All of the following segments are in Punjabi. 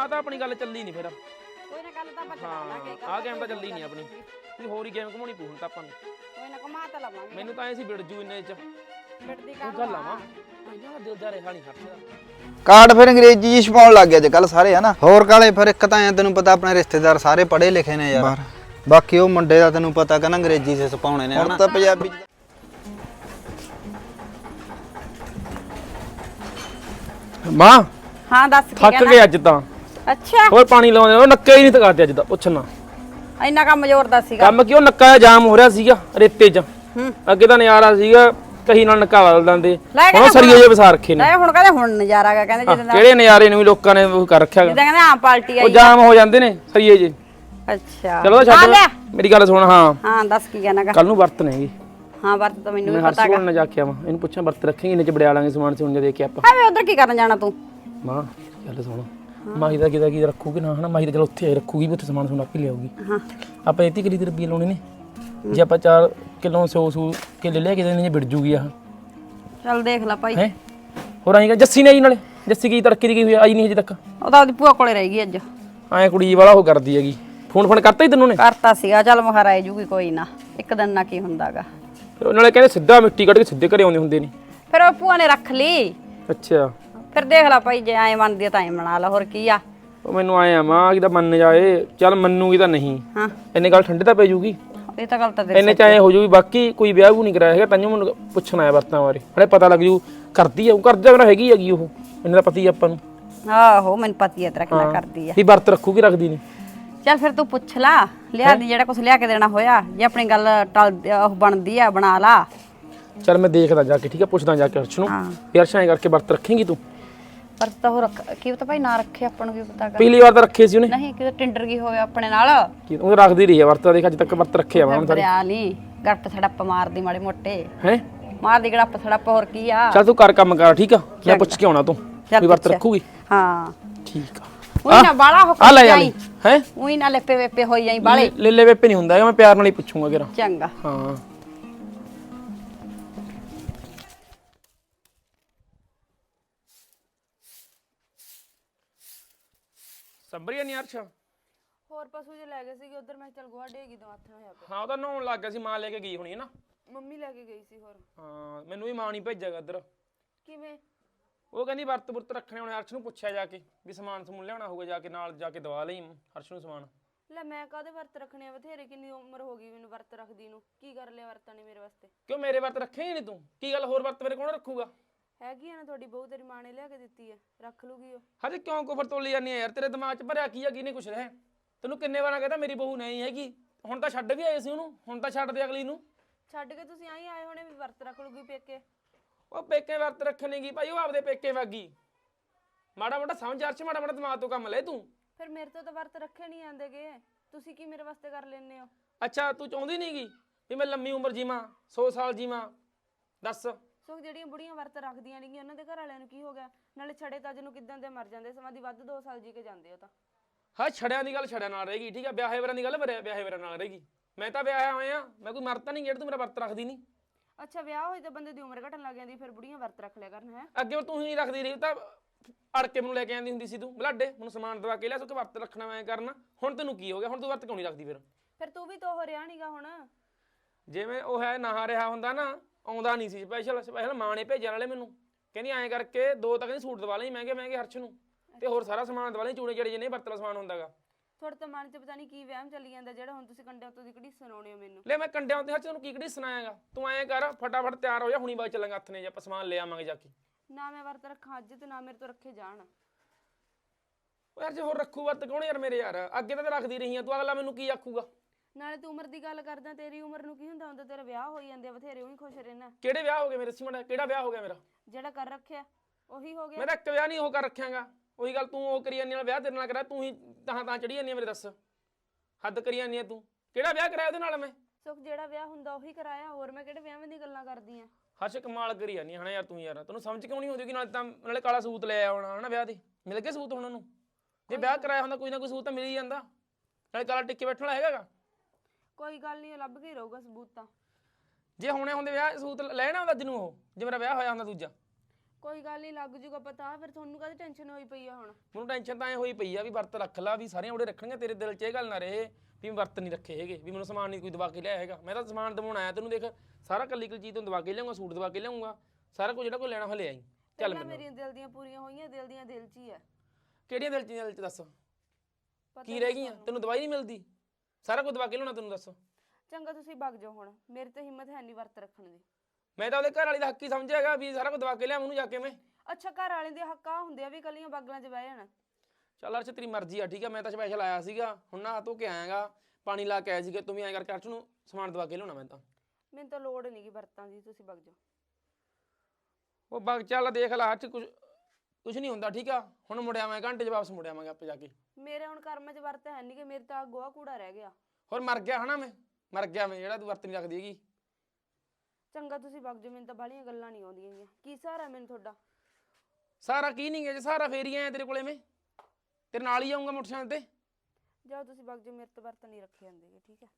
ਆ ਤਾਂ ਆਪਣੀ ਗੱਲ ਚੱਲੀ ਨਹੀਂ ਫਿਰ। ਕੋਈ ਨਾ ਗੱਲ ਤਾਂ ਆਪਾਂ ਚਲਾ ਲਾਂਗੇ ਹਾਂ ਆ ਗੇਮ ਤਾਂ ਚੱਲੀ ਨਹੀਂ ਆਪਣੀ। ਕੋਈ ਹੋਰ ਹੀ ਗੇਮ ਘਮਾਉਣੀ ਪਊ ਹੁਣ ਤਾਂ ਆਪਾਂ ਨੂੰ। ਕੋਈ ਨਾ ਕਮਾ ਤਾਂ ਲਵਾਂਗੇ। ਮੈਨੂੰ ਤਾਂ ਐ ਸੀ ਵਿੜ ਜੂ ਇੰਨੇ ਚ। ਬਿੜਦੀ ਕੋਈ ਗੱਲ ਆਵਾਂ ਇਹਨਾਂ ਦਿਲ ਜਾ ਰਿਹਾ ਨਹੀਂ ਹੱਥ ਕਾਰਡ ਫਿਰ ਅੰਗਰੇਜ਼ੀ ਚ ਛਪਾਉਣ ਲੱਗ ਗਿਆ ਅੱਜ ਕੱਲ ਸਾਰੇ ਹਨਾ? ਹੋਰ ਕਾਲੇ ਫਿਰ ਇੱਕ ਤਾਂ ਐ ਤੈਨੂੰ ਪਤਾ ਆਪਣੇ ਰਿਸ਼ਤੇਦਾਰ ਸਾਰੇ ਪੜ੍ਹੇ ਲਿਖੇ ਨੇ ਯਾਰ। ਬਾਕੀ ਉਹ ਮੁੰਡੇ ਦਾ ਤੈਨੂੰ ਪਤਾ ਕਹਿੰਦਾ ਅੰਗਰੇਜ਼ੀ ਚ ਛਪਾਉਣੇ ਨੇ ਹੁਣ ਤਾਂ ਪੰਜਾਬੀ ਚ ਮਾਂ? ਹਾਂ ਦੱਸ ਕੀ ਥੱਕ ਗਏ ਅੱਜ ਤਾਂ। ਅੱਛਾ। ਹੋਰ ਪਾਣੀ ਲਾਉਂਦੇ ਉਹ ਨੱਕਾ ਹੀ ਨਹੀਂ ਤਕਾਤੇ ਅੱਜ ਦਾ ਪੁੱਛਣਾ ਇੰਨਾ ਕੰਮ ਜ਼ੋਰ ਦਾ ਸੀਗਾ। ਕੰਮ ਕਿਉਂ ਨੱਕਾ ਜਿਹਾ ਜਾਮ ਹੋ ਰਿਹਾ ਸੀਗਾ ਰੇਤੇ 'ਚ। ਹੂੰ। ਅੱਗੇ ਤਾਂ ਨਜ਼ਾਰਾ ਸੀਗਾ ਕਹੀ ਨਾਲ ਨੱਕਾ ਬਦਲ ਦਿੰਦੇ ਲੈ ਹੁਣ ਕਹਿੰਦਾ ਸਰੀਏ ਜੇ ਵਸਾ ਰੱਖੇ ਨੇ। ਲੈ ਹੁਣ ਕਹਿੰਦੇ ਹੁਣ ਨਜ਼ਾਰਾ ਗਾ ਕਹਿੰਦੇ ਜਦੋਂ ਕਿਹੜੇ ਨਜ਼ਾਰੇ ਨੂੰ ਵੀ ਲੋਕਾਂ ਨੇ ਉਹ ਕਰ ਰੱਖਿਆ ਗਾ। ਜਿੱਦਾਂ ਕਹਿੰਦੇ ਆ ਪਾਰਟੀ ਉਹ ਆਈ ਜਾਮ ਹੋ ਜਾਂਦੇ ਨੇ ਸਰੀਏ ਜੇ ਅੱਛਾ। ਚਲੋ ਛੱਡ। ਲੈ। ਮੇਰੀ ਗੱਲ ਸੁਣ ਹਾਂ। ਹਾਂ ਦੱਸ ਕੀ ਕਹਿਣਾ ਗਾ ਕੱਲ ਨੂੰ ਵਰਤ ਨੇਗੀ ਹਾਂ ਵਰਤ ਤਾਂ ਮੈਨੂੰ ਵੀ ਮੈਂ ਪਤਾ ਹਰਸ਼ ਗਾ ਕੋਲ ਨਾ ਜਾ ਕੇ ਆਵਾਂ। ਇਹਨੂੰ ਪੁੱਛਾਂ ਵਰਤ ਰੱਖੇਂਗੇ ਇੰਨੇ ਚ ਬੜਿਆ ਲਾਂਗੇ ਸਮਾਨ ਸਮੂਨ ਜੇ ਦੇ ਕੇ ਆਪਾਂ। ਹਾਂ ਵੇ ਉਧਰ ਕੀ ਕਰਨ ਜਾਣਾ ਤੂੰ? ਮਾਂ ਚੱਲ ਸੁਣ। ਮਾਹੀ ਦਾ ਕਿਦਾ ਕੀ ਰੱਖੂਗੀ ਨਾ ਹਨਾ? ਮਾਹੀ ਦਾ ਚਲ ਉੱਥੇ ਆਈ ਰੱਖੂਗੀ ਵੀ ਉੱਥੇ ਸਮਾਨ ਸਮੂਨ ਆਪੇ ਲਿਆਊਗੀ। ਹਾਂ। ਆਪਾਂ 30 ਕਿਲੀ ਰੁਪਏ ਲਾਉਣੇ ਨੇ? ਜੇ ਆਪਾਂ 4 ਕਿਲੋ ਸੌ ਸੂ ਕੇ ਲੈ ਲਿਆ ਕਿਤੇ ਨਹੀਂ ਵਿੜ ਜੂਗੀ ਆਹ। ਚੱਲ ਦੇਖ ਲੈ ਭਾਈ। ਹੈ? ਹੋਰ ਆਏਗਾ ਜੱਸੀ ਨੇ ਆਈ ਨਾਲੇ? ਜੱਸੀ ਕੀ ਤੜਕੇ ਦੀ ਗਈ ਹੋਈ ਆਈ ਨਹੀਂ ਹਜੇ ਤੱਕ? ਉਹ ਤਾਂ ਉਹਦੀ ਭੂਆ ਕੋਲੇ ਰਹਿ ਗਈ ਅੱਜ। ਐ ਕੁੜੀ ਵਾਲਾ ਉਹ ਕਰਦੀ ਹੈਗੀ। ਫੋਨ ਫੋਨ ਕਰਤਾ ਹੀ ਤੈਨੂੰ ਨੇ ਕਰਤਾ ਸੀਗਾ ਚੱਲ ਮਹਾਰਾ ਆਈ ਜੂਗੀ ਕੋਈ ਨਾ। ਇੱਕ ਦਿਨ ਨਾ ਕੀ ਹੁੰਦਾਗਾ। ਨਾਲੇ ਕਹਿੰਦੇ ਸਿੱਧਾ ਮਿੱਟੀ ਕੱਢ ਕੇ ਸਿੱਧੇ ਘਰੇ ਆਉਂਦੇ ਹੁੰਦੇ ਨੇ। ਫਿਰ ਉਹ ਭੂਆ ਨੇ ਰੱਖ ਲਈ। ਅੱਛਾ। ਫਿਰ ਦੇਖ ਲੈ ਭਾਈ ਜੇ ਐਂ ਮੰਨਦੀ ਆ ਤਾਂ ਐਂ ਮਨਾ ਲਾ ਹੋਰ ਕੀ ਆ? ਉਹ ਮੈਨੂੰ ਆਏ ਆ ਮਾਂ ਕਿਦਾ ਮੰਨ ਜਾਏ ਚੱਲ ਮੰਨੂਗੀ ਤਾਂ ਨਹੀਂ। ਹਾਂ। ਇੰਨੇ ਗੱਲ ਠੰਡੇ ਤਾਂ ਪੈ ਜੂਗੀ। ਇਹ ਤਾਂ ਗੱਲ ਤਾਂ ਤੇਰੀ ਇੰਨੇ ਚ ਐ ਹੋ ਜੂਗੀ ਬਾਕੀ ਕੋਈ ਵਿਆਹ ਵੀ ਨਹੀਂ ਕਰਾਇਆ ਹੈਗਾ ਤੈਨੂੰ ਮੈਨੂੰ ਪੁੱਛਣਾ ਆਇਆ ਵਰਤਾਂ ਬਾਰੇ। ਹਲੇ ਪਤਾ ਲੱਗ ਜੂ ਕਰਦੀ ਆ ਉਹ ਕਰਦਾ ਮੇਰਾ ਹੈਗੀ ਹੈਗੀ ਉਹ। ਇਹਨਾਂ ਦਾ ਪਤੀ ਆਪਾਂ ਨੂੰ। ਆਹੋ ਮੈਨੂੰ ਪਤੀ ਹੈ ਤੇਰਾ ਕਿੰਨਾ ਕਰਦੀ ਆ। ਵੀ ਵਰਤ ਰੱਖੂਗੀ ਰੱਖਦੀ ਨਹੀਂ। ਚੱਲ ਫਿਰ ਤੂੰ ਪੁੱਛ ਲਾ ਲਿਆ ਦੀ ਜਿਹੜਾ ਕੁਛ ਲਿਆ ਕੇ ਦੇਣਾ ਹੋਇਆ ਜੇ ਆਪਣੀ ਗੱਲ ਟਲ ਉਹ ਬਣਦੀ ਆ ਬਣਾ ਲਾ। ਚੱਲ ਮੈਂ ਦੇਖਦਾ ਜਾ ਕੇ ਠੀਕ ਹੈ ਪੁੱਛਦਾ ਜਾ ਕੇ ਅਰਸ਼ ਨੂੰ। ਹਾਂ। ਵੀ ਅਰਸ਼ ਐਂ ਕਰਕੇ ਵਰਤ ਰੱਖੇਂਗੀ ਤੂੰ? ਪਰ ਤਾਂ ਉਹ ਰੱਖ ਕੀ ਪਤਾ ਭਾਈ ਨਾ ਰੱਖੇ ਆਪਾਂ ਨੂੰ ਕੀ ਪਤਾ ਗਾ। ਪਿਛਲੀ ਵਾਰ ਤਾਂ ਰੱਖੇ ਸੀ ਉਹਨੇ। ਨਹੀਂ ਕਿਤੇ ਟਿੰਡਰ ਕੀ ਹੋਵੇ ਆਪਣੇ ਨਾਲ। ਕੀ ਉਹ ਰੱਖਦੀ ਰਹੀ ਹੈ ਵਰਤ ਦੇਖ ਅੱਜ ਤੱਕ ਵਰਤ ਰੱਖੇ ਆਵਾਂ ਦਰਿਆ ਨਹੀਂ ਗੱਟ ਸੜੱਪ ਮਾਰਦੀ ਮਾੜੇ ਮੋਟੇ। ਹੈ? ਮਾਰਦੀ ਗੜੱਪ ਸੜੱਪ ਹੋਰ ਕੀ ਆ? ਚੱਲ ਤੂੰ ਕਰ ਕੰਮ ਕਰ ਠੀਕ ਆ? ਮੈਂ ਪੁੱਛ ਕੇ ਆਉਣਾ ਤੂੰ ਚੱਲ ਵੀ ਵਰਤ ਪੁੱਛ। ਰੱਖੂਗੀ? ਹਾਂ। ਠੀਕ ਆ। ਉਹੀ ਨਾ ਬਾਲਾ ਹੋ ਆ ਲੈ ਜਾਈ। ਹੈ? ਉਹੀ ਨਾ ਲੈਪੇ ਵੇਪੇ ਹੋਈ ਜਾਈ ਬਾਲੇ ਲੈ ਲੈ ਵੇਪੇ ਨਹੀਂ ਹੁੰਦਾ ਮੈਂ ਪਿਆਰ ਨਾਲ ਹੀ ਪੁੱਛੂੰਗਾ ਕਿਰਾ ਚੰਗਾ। ਹਾਂ। ਸੰਭਰੀਆ ਨਹੀਂ ਅਰਸ਼? ਹੋਰ ਪਸ਼ੂ ਜੇ ਲੈ ਗਏ ਸੀਗੇ ਉਧਰ ਮੈਂ ਚੱਲ ਗੋਹਾ ਢੇਗੀ ਦੋ ਹੱਥ ਹੋਇਆ ਪਿਆ ਹਾਂ ਉਹਦਾ ਨਹਾਉਣ ਲੱਗ ਗਿਆ ਸੀ ਮਾਂ ਲੈ ਕੇ ਗਈ ਹੋਣੀ ਹੈ ਨਾ। ਮੰਮੀ ਲੈ ਕੇ ਗਈ ਸੀ ਹੋਰ। ਹਾਂ ਮੈਨੂੰ ਵੀ ਮਾਂ ਨਹੀਂ ਭੇਜਿਆਗਾ ਇੱਧਰ ਕਿਵੇਂ? ਉਹ ਕਹਿੰਦੀ ਵਰਤ ਵਰਤ ਰੱਖਣੇ ਹੋਣੇ ਅਰਸ਼ ਨੂੰ ਪੁੱਛਿਆ ਜਾ ਕੇ ਵੀ ਸਮਾਨ ਸਮੂਨ ਲਿਆਉਣਾ ਹੋਊਗਾ ਜਾ ਕੇ ਨਾਲ ਜਾ ਕੇ ਦਵਾ ਲਈ ਅਰਸ਼ ਨੂੰ ਸਮਾਨ। ਲੈ ਮੈਂ ਕਾਹਦੇ ਵਰਤ ਰੱਖਣੇ ਆ ਬਥੇਰੇ ਕਿੰਨੀ ਉਮਰ ਹੋ ਗਈ ਮੈਨੂੰ ਵਰਤ ਰੱਖਦੀ ਨੂੰ। ਕੀ ਕਰ ਲਿਆ ਵਰਤਾਂ ਨੇ ਮੇਰੇ ਵਾਸਤੇ? ਕਿਉਂ ਮੇਰੇ ਵਰਤ ਰੱਖੇ ਹੀ ਨਹੀਂ ਤੂੰ? ਕੀ ਗੱਲ ਹੋਰ ਵਰਤ ਮੇਰੇ ਕੌਣ ਰੱਖੂਗਾ? ਹੈਗੀ ਆ ਨਾ ਤੁਹਾਡੀ ਬਹੂ ਤੇਰੀ ਮਾਂ ਨੇ ਲਿਆ ਕੇ ਦਿੱਤੀ ਹੈ ਰੱਖ ਲੂਗੀ ਉਹ। ਹਜੇ ਕਿਉਂ ਕੁਫਰ ਤੋਲੀ ਜਾਂਦੀ ਆ ਯਾਰ? ਤੇਰੇ ਦਿਮਾਗ 'ਚ ਭਰਿਆ ਕੀ ਆ ਕੀ ਨਹੀਂ ਕੁਛ ਰਹਿ? ਤੈਨੂੰ ਕਿੰਨੇ ਵਾਰਾਂ ਕਹਿੰਦਾ ਮੇਰੀ ਬਹੂ ਨਹੀਂ ਹੈਗੀ। ਹੁਣ ਤਾਂ ਛੱਡ ਵੀ ਆਏ ਸੀ ਉਹਨੂੰ ਹੁਣ ਤਾਂ ਛੱਡ ਦੇ ਅਗਲੀ ਨੂੰ। ਛੱਡ ਕੇ ਤੁਸੀਂ ਆਈ ਆਏ ਹੋਣੇ ਵੀ ਵਰਤ ਰੱਖ ਲੂਗੀ ਪੇਕੇ। ਉਹ ਪੇਕੇ ਵਰਤ ਰੱਖਣੇਗੀ ਭਾਈ ਉਹ ਆਪਦੇ ਪੇਕੇ ਵਾਗੀ। ਮਾੜਾ ਮੋਟਾ ਸਮਝ ਅਰਸ਼ ਮਾੜਾ ਮੋਟਾ ਦਿਮਾਗ ਤੋਂ ਕੰਮ ਲੈ ਤੂੰ। ਫਿਰ ਮੇਰੇ ਤੋਂ ਤਾਂ ਵਰਤ ਰੱਖੇ ਨਹੀਂ ਆਂਦੇਗੇ ਤੁਸੀਂ ਕੀ ਮੇਰੇ ਵਾਸਤੇ ਕਰ ਲੈਨੇ ਹੋ? ਅੱਛਾ ਤੂੰ ਚਾਹੁੰਦੀ ਨਹੀਂਗੀ ਵੀ ਮੈਂ ਲੰਮੀ ਉਮਰ ਜੀਵਾਂ 100 ਸਾਲ ਜੀਵਾਂ? ਦੱਸ। ਸੋ ਜਿਹੜੀਆਂ ਬੁੜੀਆਂ ਵਰਤ ਰੱਖਦੀਆਂ ਨੇਗੀਆਂ ਉਹਨਾਂ ਦੇ ਘਰ ਵਾਲਿਆਂ ਨੂੰ ਕੀ ਹੋ ਗਿਆ? ਨਾਲੇ ਛੜੇ ਤੱਜ ਨੂੰ ਕਿਦਾਂ ਦੇ ਮਰ ਜਾਂਦੇ? ਸਮਾਂ ਦੀ ਵੱਧ 2 ਸਾਲ ਜੀ ਕੇ ਜਾਂਦੇ ਹੋ ਤਾਂ। ਹਾਂ ਛੜਿਆਂ ਦੀ ਗੱਲ ਛੜਿਆਂ ਨਾਲ ਰਹੇਗੀ ਠੀਕ ਆ? ਵਿਆਹੇ ਵਰਾਂ ਦੀ ਗੱਲ ਵਿਆਹੇ ਵਿਆਹੇ ਵਰਾਂ ਨਾਲ ਰਹੇਗੀ। ਮੈਂ ਤਾਂ ਵਿਆਹਿਆ ਹੋਇਆ ਮੈਂ ਕੋਈ ਮਰਤਾ ਨਹੀਂ ਜਿਹੜਾ ਤੂੰ ਮੇਰਾ ਵਰਤ ਰੱਖਦੀ ਨਹੀਂ। ਅੱਛਾ ਵਿਆਹ ਹੋਏ ਤਾਂ ਬੰਦੇ ਦੀ ਉਮਰ ਘਟਣ ਲੱਗ ਜਾਂਦੀ ਫਿਰ ਬੁੜੀਆਂ ਵਰਤ ਰੱਖ ਲਿਆ ਕਰਨ ਹੈ? ਅੱਗੇ ਹੁਣ ਤੂੰ ਹੀ ਨਹੀਂ ਰੱਖਦੀ ਰਹੀ ਤਾਂ ਅੜ ਕੇ ਮੈਨੂੰ ਲੈ ਕੇ ਆਂਦੀ ਹੁੰਦੀ ਸੀ ਤੂੰ। ਬਲਾਡੇ ਮੈਨੂੰ ਸਮਾਨ ਦਵਾ ਕੇ ਲਿਆ ਸੋ ਕਿ ਵਰਤ ਰੱਖਣਾ ਮੈਂ ਕਰਨਾ। ਹੁਣ ਤੈਨੂੰ ਕੀ ਹੋ ਗਿਆ? ਹੁਣ ਤੂੰ ਵਰਤ ਕਿਉਂ ਨਹੀਂ ਰੱਖਦੀ ਫਿਰ? ਫਿਰ ਤੂੰ ਵੀ ਤਾਂ ਉਹ ਰਿਆ ਨਹੀਂਗਾ ਹੁਣ। ਜਿਵੇਂ ਉਹ ਹੈ ਨਹਾ ਰਿਹਾ ਹੁੰਦਾ ਨਾ ਆਉਂਦਾ ਨਹੀਂ ਸੀ ਸਪੈਸ਼ਲ ਸਪੈਸ਼ਲ ਮਾਂ ਨੇ ਭੇਜਣ ਵਾਲੇ ਮੈਨੂੰ। ਕਹਿੰਦੀ ਐਂ ਕਰਕੇ ਦੋ ਤਾਂ ਕਹਿੰਦੀ ਸੂਟ ਦਵਾ ਲਈ ਮਹਿੰਗੇ ਮਹਿੰਗੇ ਹਰਸ਼ ਨੂੰ। ਤੇ ਹੋਰ ਸਾਰਾ ਸਮਾਨ ਦਵਾ ਲਈ ਚੂੜੇ ਜਿਹੜੇ ਜਿਹਨੇ ਵਰਤਲਾ ਸਮਾਨ ਹੁੰਦਾਗਾ। ਤੁਹਾਡੇ ਤਾਂ ਮਨ 'ਚ ਪਤਾ ਨਹੀਂ ਕੀ ਵਹਿਮ ਚੱਲੀ ਜਾਂਦਾ ਜਿਹੜਾ ਹੁਣ ਤੁਸੀਂ ਕੰਡਿਆਂ ਤੋਂ ਦੀ ਕੜੀ ਸੁਣਾਉਣੇ ਹੋ ਮੈਨੂੰ। ਲੈ ਮੈਂ ਕੰਡਿਆਂ ਤੇ ਹਰਸ਼ ਤੈਨੂੰ ਕੀ ਕਿਹੜੀ ਸੁਣਾਏਗਾ ਤੂੰ ਐਂ ਕਰ ਫਟਾਫਟ ਤਿਆਰ ਹੋ ਜਾ ਹੁਣੀ ਬਾਅਦ ਚੱਲਾਂਗੇ ਹੱਥ ਨੇ ਜੇ ਆਪਾਂ ਸਮਾਨ ਲੈ ਆਵਾਂਗੇ ਜਾ ਕੇ। ਨਾ ਮੈਂ ਵਰਤ ਰੱਖਾਂ ਅੱਜ ਤੇ ਨਾ ਮੇਰੇ ਤੋਂ ਰੱਖੇ ਜਾਣ। ਉਹ ਯਾਰ ਜੇ ਹੋਰ ਰੱਖੂ ਵਰਤ ਕੌਣ ਯਾਰ ਮੇਰੇ ਯਾਰ? ਅੱਗੇ ਤਾਂ ਤੇ ਰੱਖਦੀ ਰਹੀ ਆ ਤੂੰ ਅਗਲਾ ਮੈਨੂੰ ਕੀ ਆਖੂਗਾ? ਨਾਲੇ ਤੂੰ ਉਮਰ ਦੀ ਗੱਲ ਕਰਦਾ ਤੇਰੀ ਉਮਰ ਨੂੰ ਕੀ ਹੁੰਦਾ? ਹੁੰਦਾ ਤੇਰਾ ਵਿਆਹ ਹੋਈ ਜਾਂਦੇ ਆ ਬਥੇਰੇ ਉਹੀ ਖੁਸ਼ ਰਹਿਣਾ ਕਿਹੜੇ ਵਿਆਹ ਹੋ ਗਏ ਮੇਰੇ ਸਿਮੜਾ ਕਿਹੜਾ ਵਿਆਹ ਹੋ ਗਿਆ ਮੇਰਾ? ਜਿਹੜਾ ਕਰ ਰੱਖਿਆ ਉਹੀ ਹੋ ਗਿਆ। ਮੈਂ ਤਾਂ ਇੱਕ ਵਿਆਹ ਨਹੀਂ ਉਹ ਕਰ ਰੱਖਿਆਗਾ। ਉਹੀ ਗੱਲ ਤੂੰ ਉਹ ਕਰੀ ਜਾਂਦੀ ਨਾਲ ਵਿਆਹ ਤੇਰੇ ਨਾਲ ਕਰਾ ਤੂੰ ਹੀ ਤਾਂ ਤਾਂ ਚੜੀ ਜਾਂਦੀ ਆ ਮੇਰੇ ਦੱਸ। ਹੱਦ ਕਰੀ ਜਾਂਦੀ ਆ ਤੂੰ। ਕਿਹੜਾ ਵਿਆਹ ਕਰਾਇਆ ਉਹਦੇ ਨਾਲ ਮੈਂ? ਸੁਖ ਜਿਹੜਾ ਵਿਆਹ ਹੁੰਦਾ ਉਹੀ ਕਰਾਇਆ ਹੋਰ ਮੈਂ ਕਿਹੜੇ ਵਿਆਹਾਂ ਦੀ ਗੱਲਾਂ ਕਰਦੀ ਆ ਹਰਸ਼ ਕਮਾਲ ਕਰੀ ਜਾਂਦੀ ਹਨਾ ਯਾਰ ਤੂੰ ਯਾਰ ਤੈਨੂੰ ਸਮਝ ਕਿਉਂ ਨਹੀਂ ਆਉਂਦੀ ਕਿ ਨਾਲ ਤਾਂ ਨਾਲੇ ਕਾਲਾ ਸੂਤ ਲੈ ਆਉਣਾ ਹਨਾ ਵਿਆਹ ਦੇ ਮਿਲ ਗਏ ਸੂਤ ਹੁਣ ਉਹਨੂੰ? ਜੇ ਵਿਆਹ ਕਰਾਇਆ ਹੁੰਦਾ ਕੋਈ ਨਾ ਕੋਈ ਸੂਤ ਤਾਂ ਮਿਲ ਹੀ ਜਾਂਦਾ। ਨਾਲੇ ਕਾਲਾ ਟਿੱਕੇ ਬੈਠਣ ਵਾਲਾ ਹੈਗਾਗਾ। ਕੋਈ ਗੱਲ ਨਹੀਂ ਲੱਭ ਕੇ ਹੀ ਰਹੂਗਾ ਸਬੂਤ ਤਾਂ। ਜੇ ਹੁਣੇ ਹੁੰਦੇ ਵਿਆਹ ਸੂਤ ਲੈਣਾ ਹੁੰਦਾ ਅੱਜ ਨੂੰ ਉਹ ਜੇ ਮੇਰਾ ਵਿਆਹ ਹੋਇਆ ਹੁੰਦਾ ਦੂਜਾ। ਕੋਈ ਗੱਲ ਨਹੀਂ ਲੱਗ ਜੂਗਾ ਪਤਾ ਫਿਰ ਤੁਹਾਨੂੰ ਕਾਹਦੀ ਟੈਨਸ਼ਨ ਹੋਈ ਪਈ ਆ ਹੁਣ? ਮੈਨੂੰ ਟੈਨਸ਼ਨ ਤਾਂ ਐ ਹੋਈ ਪਈ ਆ ਵੀ ਵਰਤ ਰੱਖ ਲਾ ਵੀ ਸਾਰੀਆਂ ਉਹਦੇ ਰੱਖਣਗੇ ਤੇਰੇ ਦਿਲ 'ਚ ਇਹ ਗੱਲ ਨਾ ਰਹੇ ਵੀ ਮੈਂ ਵਰਤ ਨਹੀਂ ਰੱਖੇ ਹੈਗੇ ਵੀ ਮੈਨੂੰ ਸਮਾਨ ਨਹੀਂ ਕੋਈ ਦਵਾ ਕੇ ਲਿਆਇਆ ਹੈਗਾ। ਮੈਂ ਤਾਂ ਸਮਾਨ ਦਵਾਉਣ ਆਇਆ ਤੈਨੂੰ ਦੇਖ ਸਾਰਾ ਕੱਲੀ ਕੱਲੀ ਚੀਜ਼ ਤੈਨੂੰ ਦਵਾ ਕੇ ਲਿਆਉਂਗਾ ਸੂਟ ਦਵਾ ਕੇ ਲਿਆਉਂਗਾ ਸਾਰਾ ਕੁਝ ਜਿਹੜਾ ਕੋਈ ਲੈਣਾ ਹਲੇ ਆਈ। ਚੱਲ ਪਹਿਲਾਂ ਮੈਨੂੰ। ਮੇਰੀਆਂ ਦਿਲ ਦੀਆਂ ਪੂਰੀਆਂ ਹੋਈਆਂ ਦਿਲ ਦੀਆਂ ਦਿਲ 'ਚ ਹੀ ਆ। ਕਿਹੜੀਆਂ ਦਿਲ 'ਚ ਦਿਲ 'ਚ ਦੱਸ। ਪਤਾ ਕੀ ਰਹਿ ਗਈਆਂ। ਤੈਨੂੰ ਦਵਾਈ ਨਹੀਂ ਮਿਲਦੀ? ਸਾਰਾ ਕੁਝ ਦਵਾ ਕੇ ਲਿਆਉਣਾ ਤੈਨੂੰ ਦੱਸ। ਚੰਗਾ ਤੁਸੀਂ ਭੱਗ ਜਾਓ ਹੁਣ ਮੇਰੇ ਤੇ ਹਿੰਮਤ ਹੈ ਨਹੀਂ ਵਰਤ ਰੱਖਣ ਦੀ। ਮੈਂ ਤਾਂ ਉਹਦੇ ਘਰ ਵਾਲੀ ਦਾ ਹੱਕ ਹੀ ਸਮਝਿਆਗਾ ਵੀ ਸਾਰਾ ਕੁਝ ਦਵਾ ਕੇ ਲਿਆ ਉਹਨੂੰ ਜਾ ਕੇ ਮੈਂ। ਅੱਛਾ ਘਰ ਵਾਲਿਆਂ ਦੇ ਹੱਕ ਆ ਹੁੰਦੇ ਆ ਵੀ ਕੱਲੀਆਂ ਬਾਗਲਾਂ 'ਚ ਬਹਿ ਜਾਣਾ। ਚੱਲ ਅਰਸ਼ ਤੇਰੀ ਮਰਜ਼ੀ ਆ ਠੀਕ ਆ ਮੈਂ ਤਾਂ ਸਪੈਸ਼ਲ ਆਇਆ ਸੀਗਾ ਹੁਣ ਨਾ ਧੋ ਕੇ ਆਇਆਗਾ ਪਾਣੀ ਲਾ ਕੇ ਆਇਆ ਸੀਗਾ ਤੂੰ ਵੀ ਐਂ ਕਰਕੇ ਅਰਸ਼ ਨੂੰ ਸਮਾਨ ਦਵਾ ਕੇ ਲਿਆਉਣਾ ਮੈਂ ਤਾਂ। ਮੈਨੂੰ ਤਾਂ ਲੋੜ ਨਹੀਂ ਗੀ ਵਰਤਾਂ ਦੀ ਤੁਸੀਂ ਭੱਗ ਜਾਓ। ਉਹ ਬਗ ਚੱਲ ਦੇਖ ਲਾ ਅੱਜ ਕੁਝ ਕੁਝ ਨਹੀਂ ਹੁੰਦਾ ਠੀਕ ਆ? ਹੁਣ ਮੁੜਿਆ ਮੈਂ ਘੰਟੇ 'ਚ ਵਾਪਸ ਮੁੜਿਆ ਮੈਂ ਆਪੇ ਜਾ ਕੇ। ਮੇਰੇ ਹੁਣ ਕਰਮ 'ਚ ਵਰਤ ਹੈ ਨਹੀਂ ਕਿ ਮੇਰੇ ਤਾਂ ਗੋਹਾ ਕੂੜਾ ਰਹਿ ਗਿਆ। ਹੋਰ ਮਰ ਗਿਆ ਹਨਾ ਮੈਂ? ਮਰ ਗਿਆ ਮੈਂ ਜਿਹੜਾ ਤੂੰ ਵਰਤ ਨਹੀਂ ਰੱਖਦੀ ਹੈਗੀ। ਚੰਗਾ ਤੁਸੀਂ ਭੱਗ ਜਾਓ ਮੈਨੂੰ ਤਾਂ ਬਾਹਲੀਆਂ ਗੱਲਾਂ ਨਹੀਂ ਆਉਂਦੀਆਂ ਗੀਆਂ ਕੀ ਸਹਾਰਾ ਮੈਨੂੰ ਤੁਹਾਡਾ? ਸਾਰਾ ਕੀ ਨਹੀਂ ਗਿਆ ਜੇ ਸਾਰਾ ਫੇਰ ਹੀ ਆਇਆ ਤੇਰੇ ਕੋਲੇ ਮੈਂ? ਤੇਰੇ ਨਾਲ ਹੀ ਆਉਂਗਾ ਮੋਟਰਸਾਈਕਲ ਤੇ? ਜਾਓ ਤੁਸੀਂ ਭੱਗ ਜਾਓ ਮੇਰੇ ਤੋਂ ਵਰਤ ਨਹੀਂ ਰੱਖੇ ਜਾਂਦੇਗੇ ਠੀਕ ਹੈ?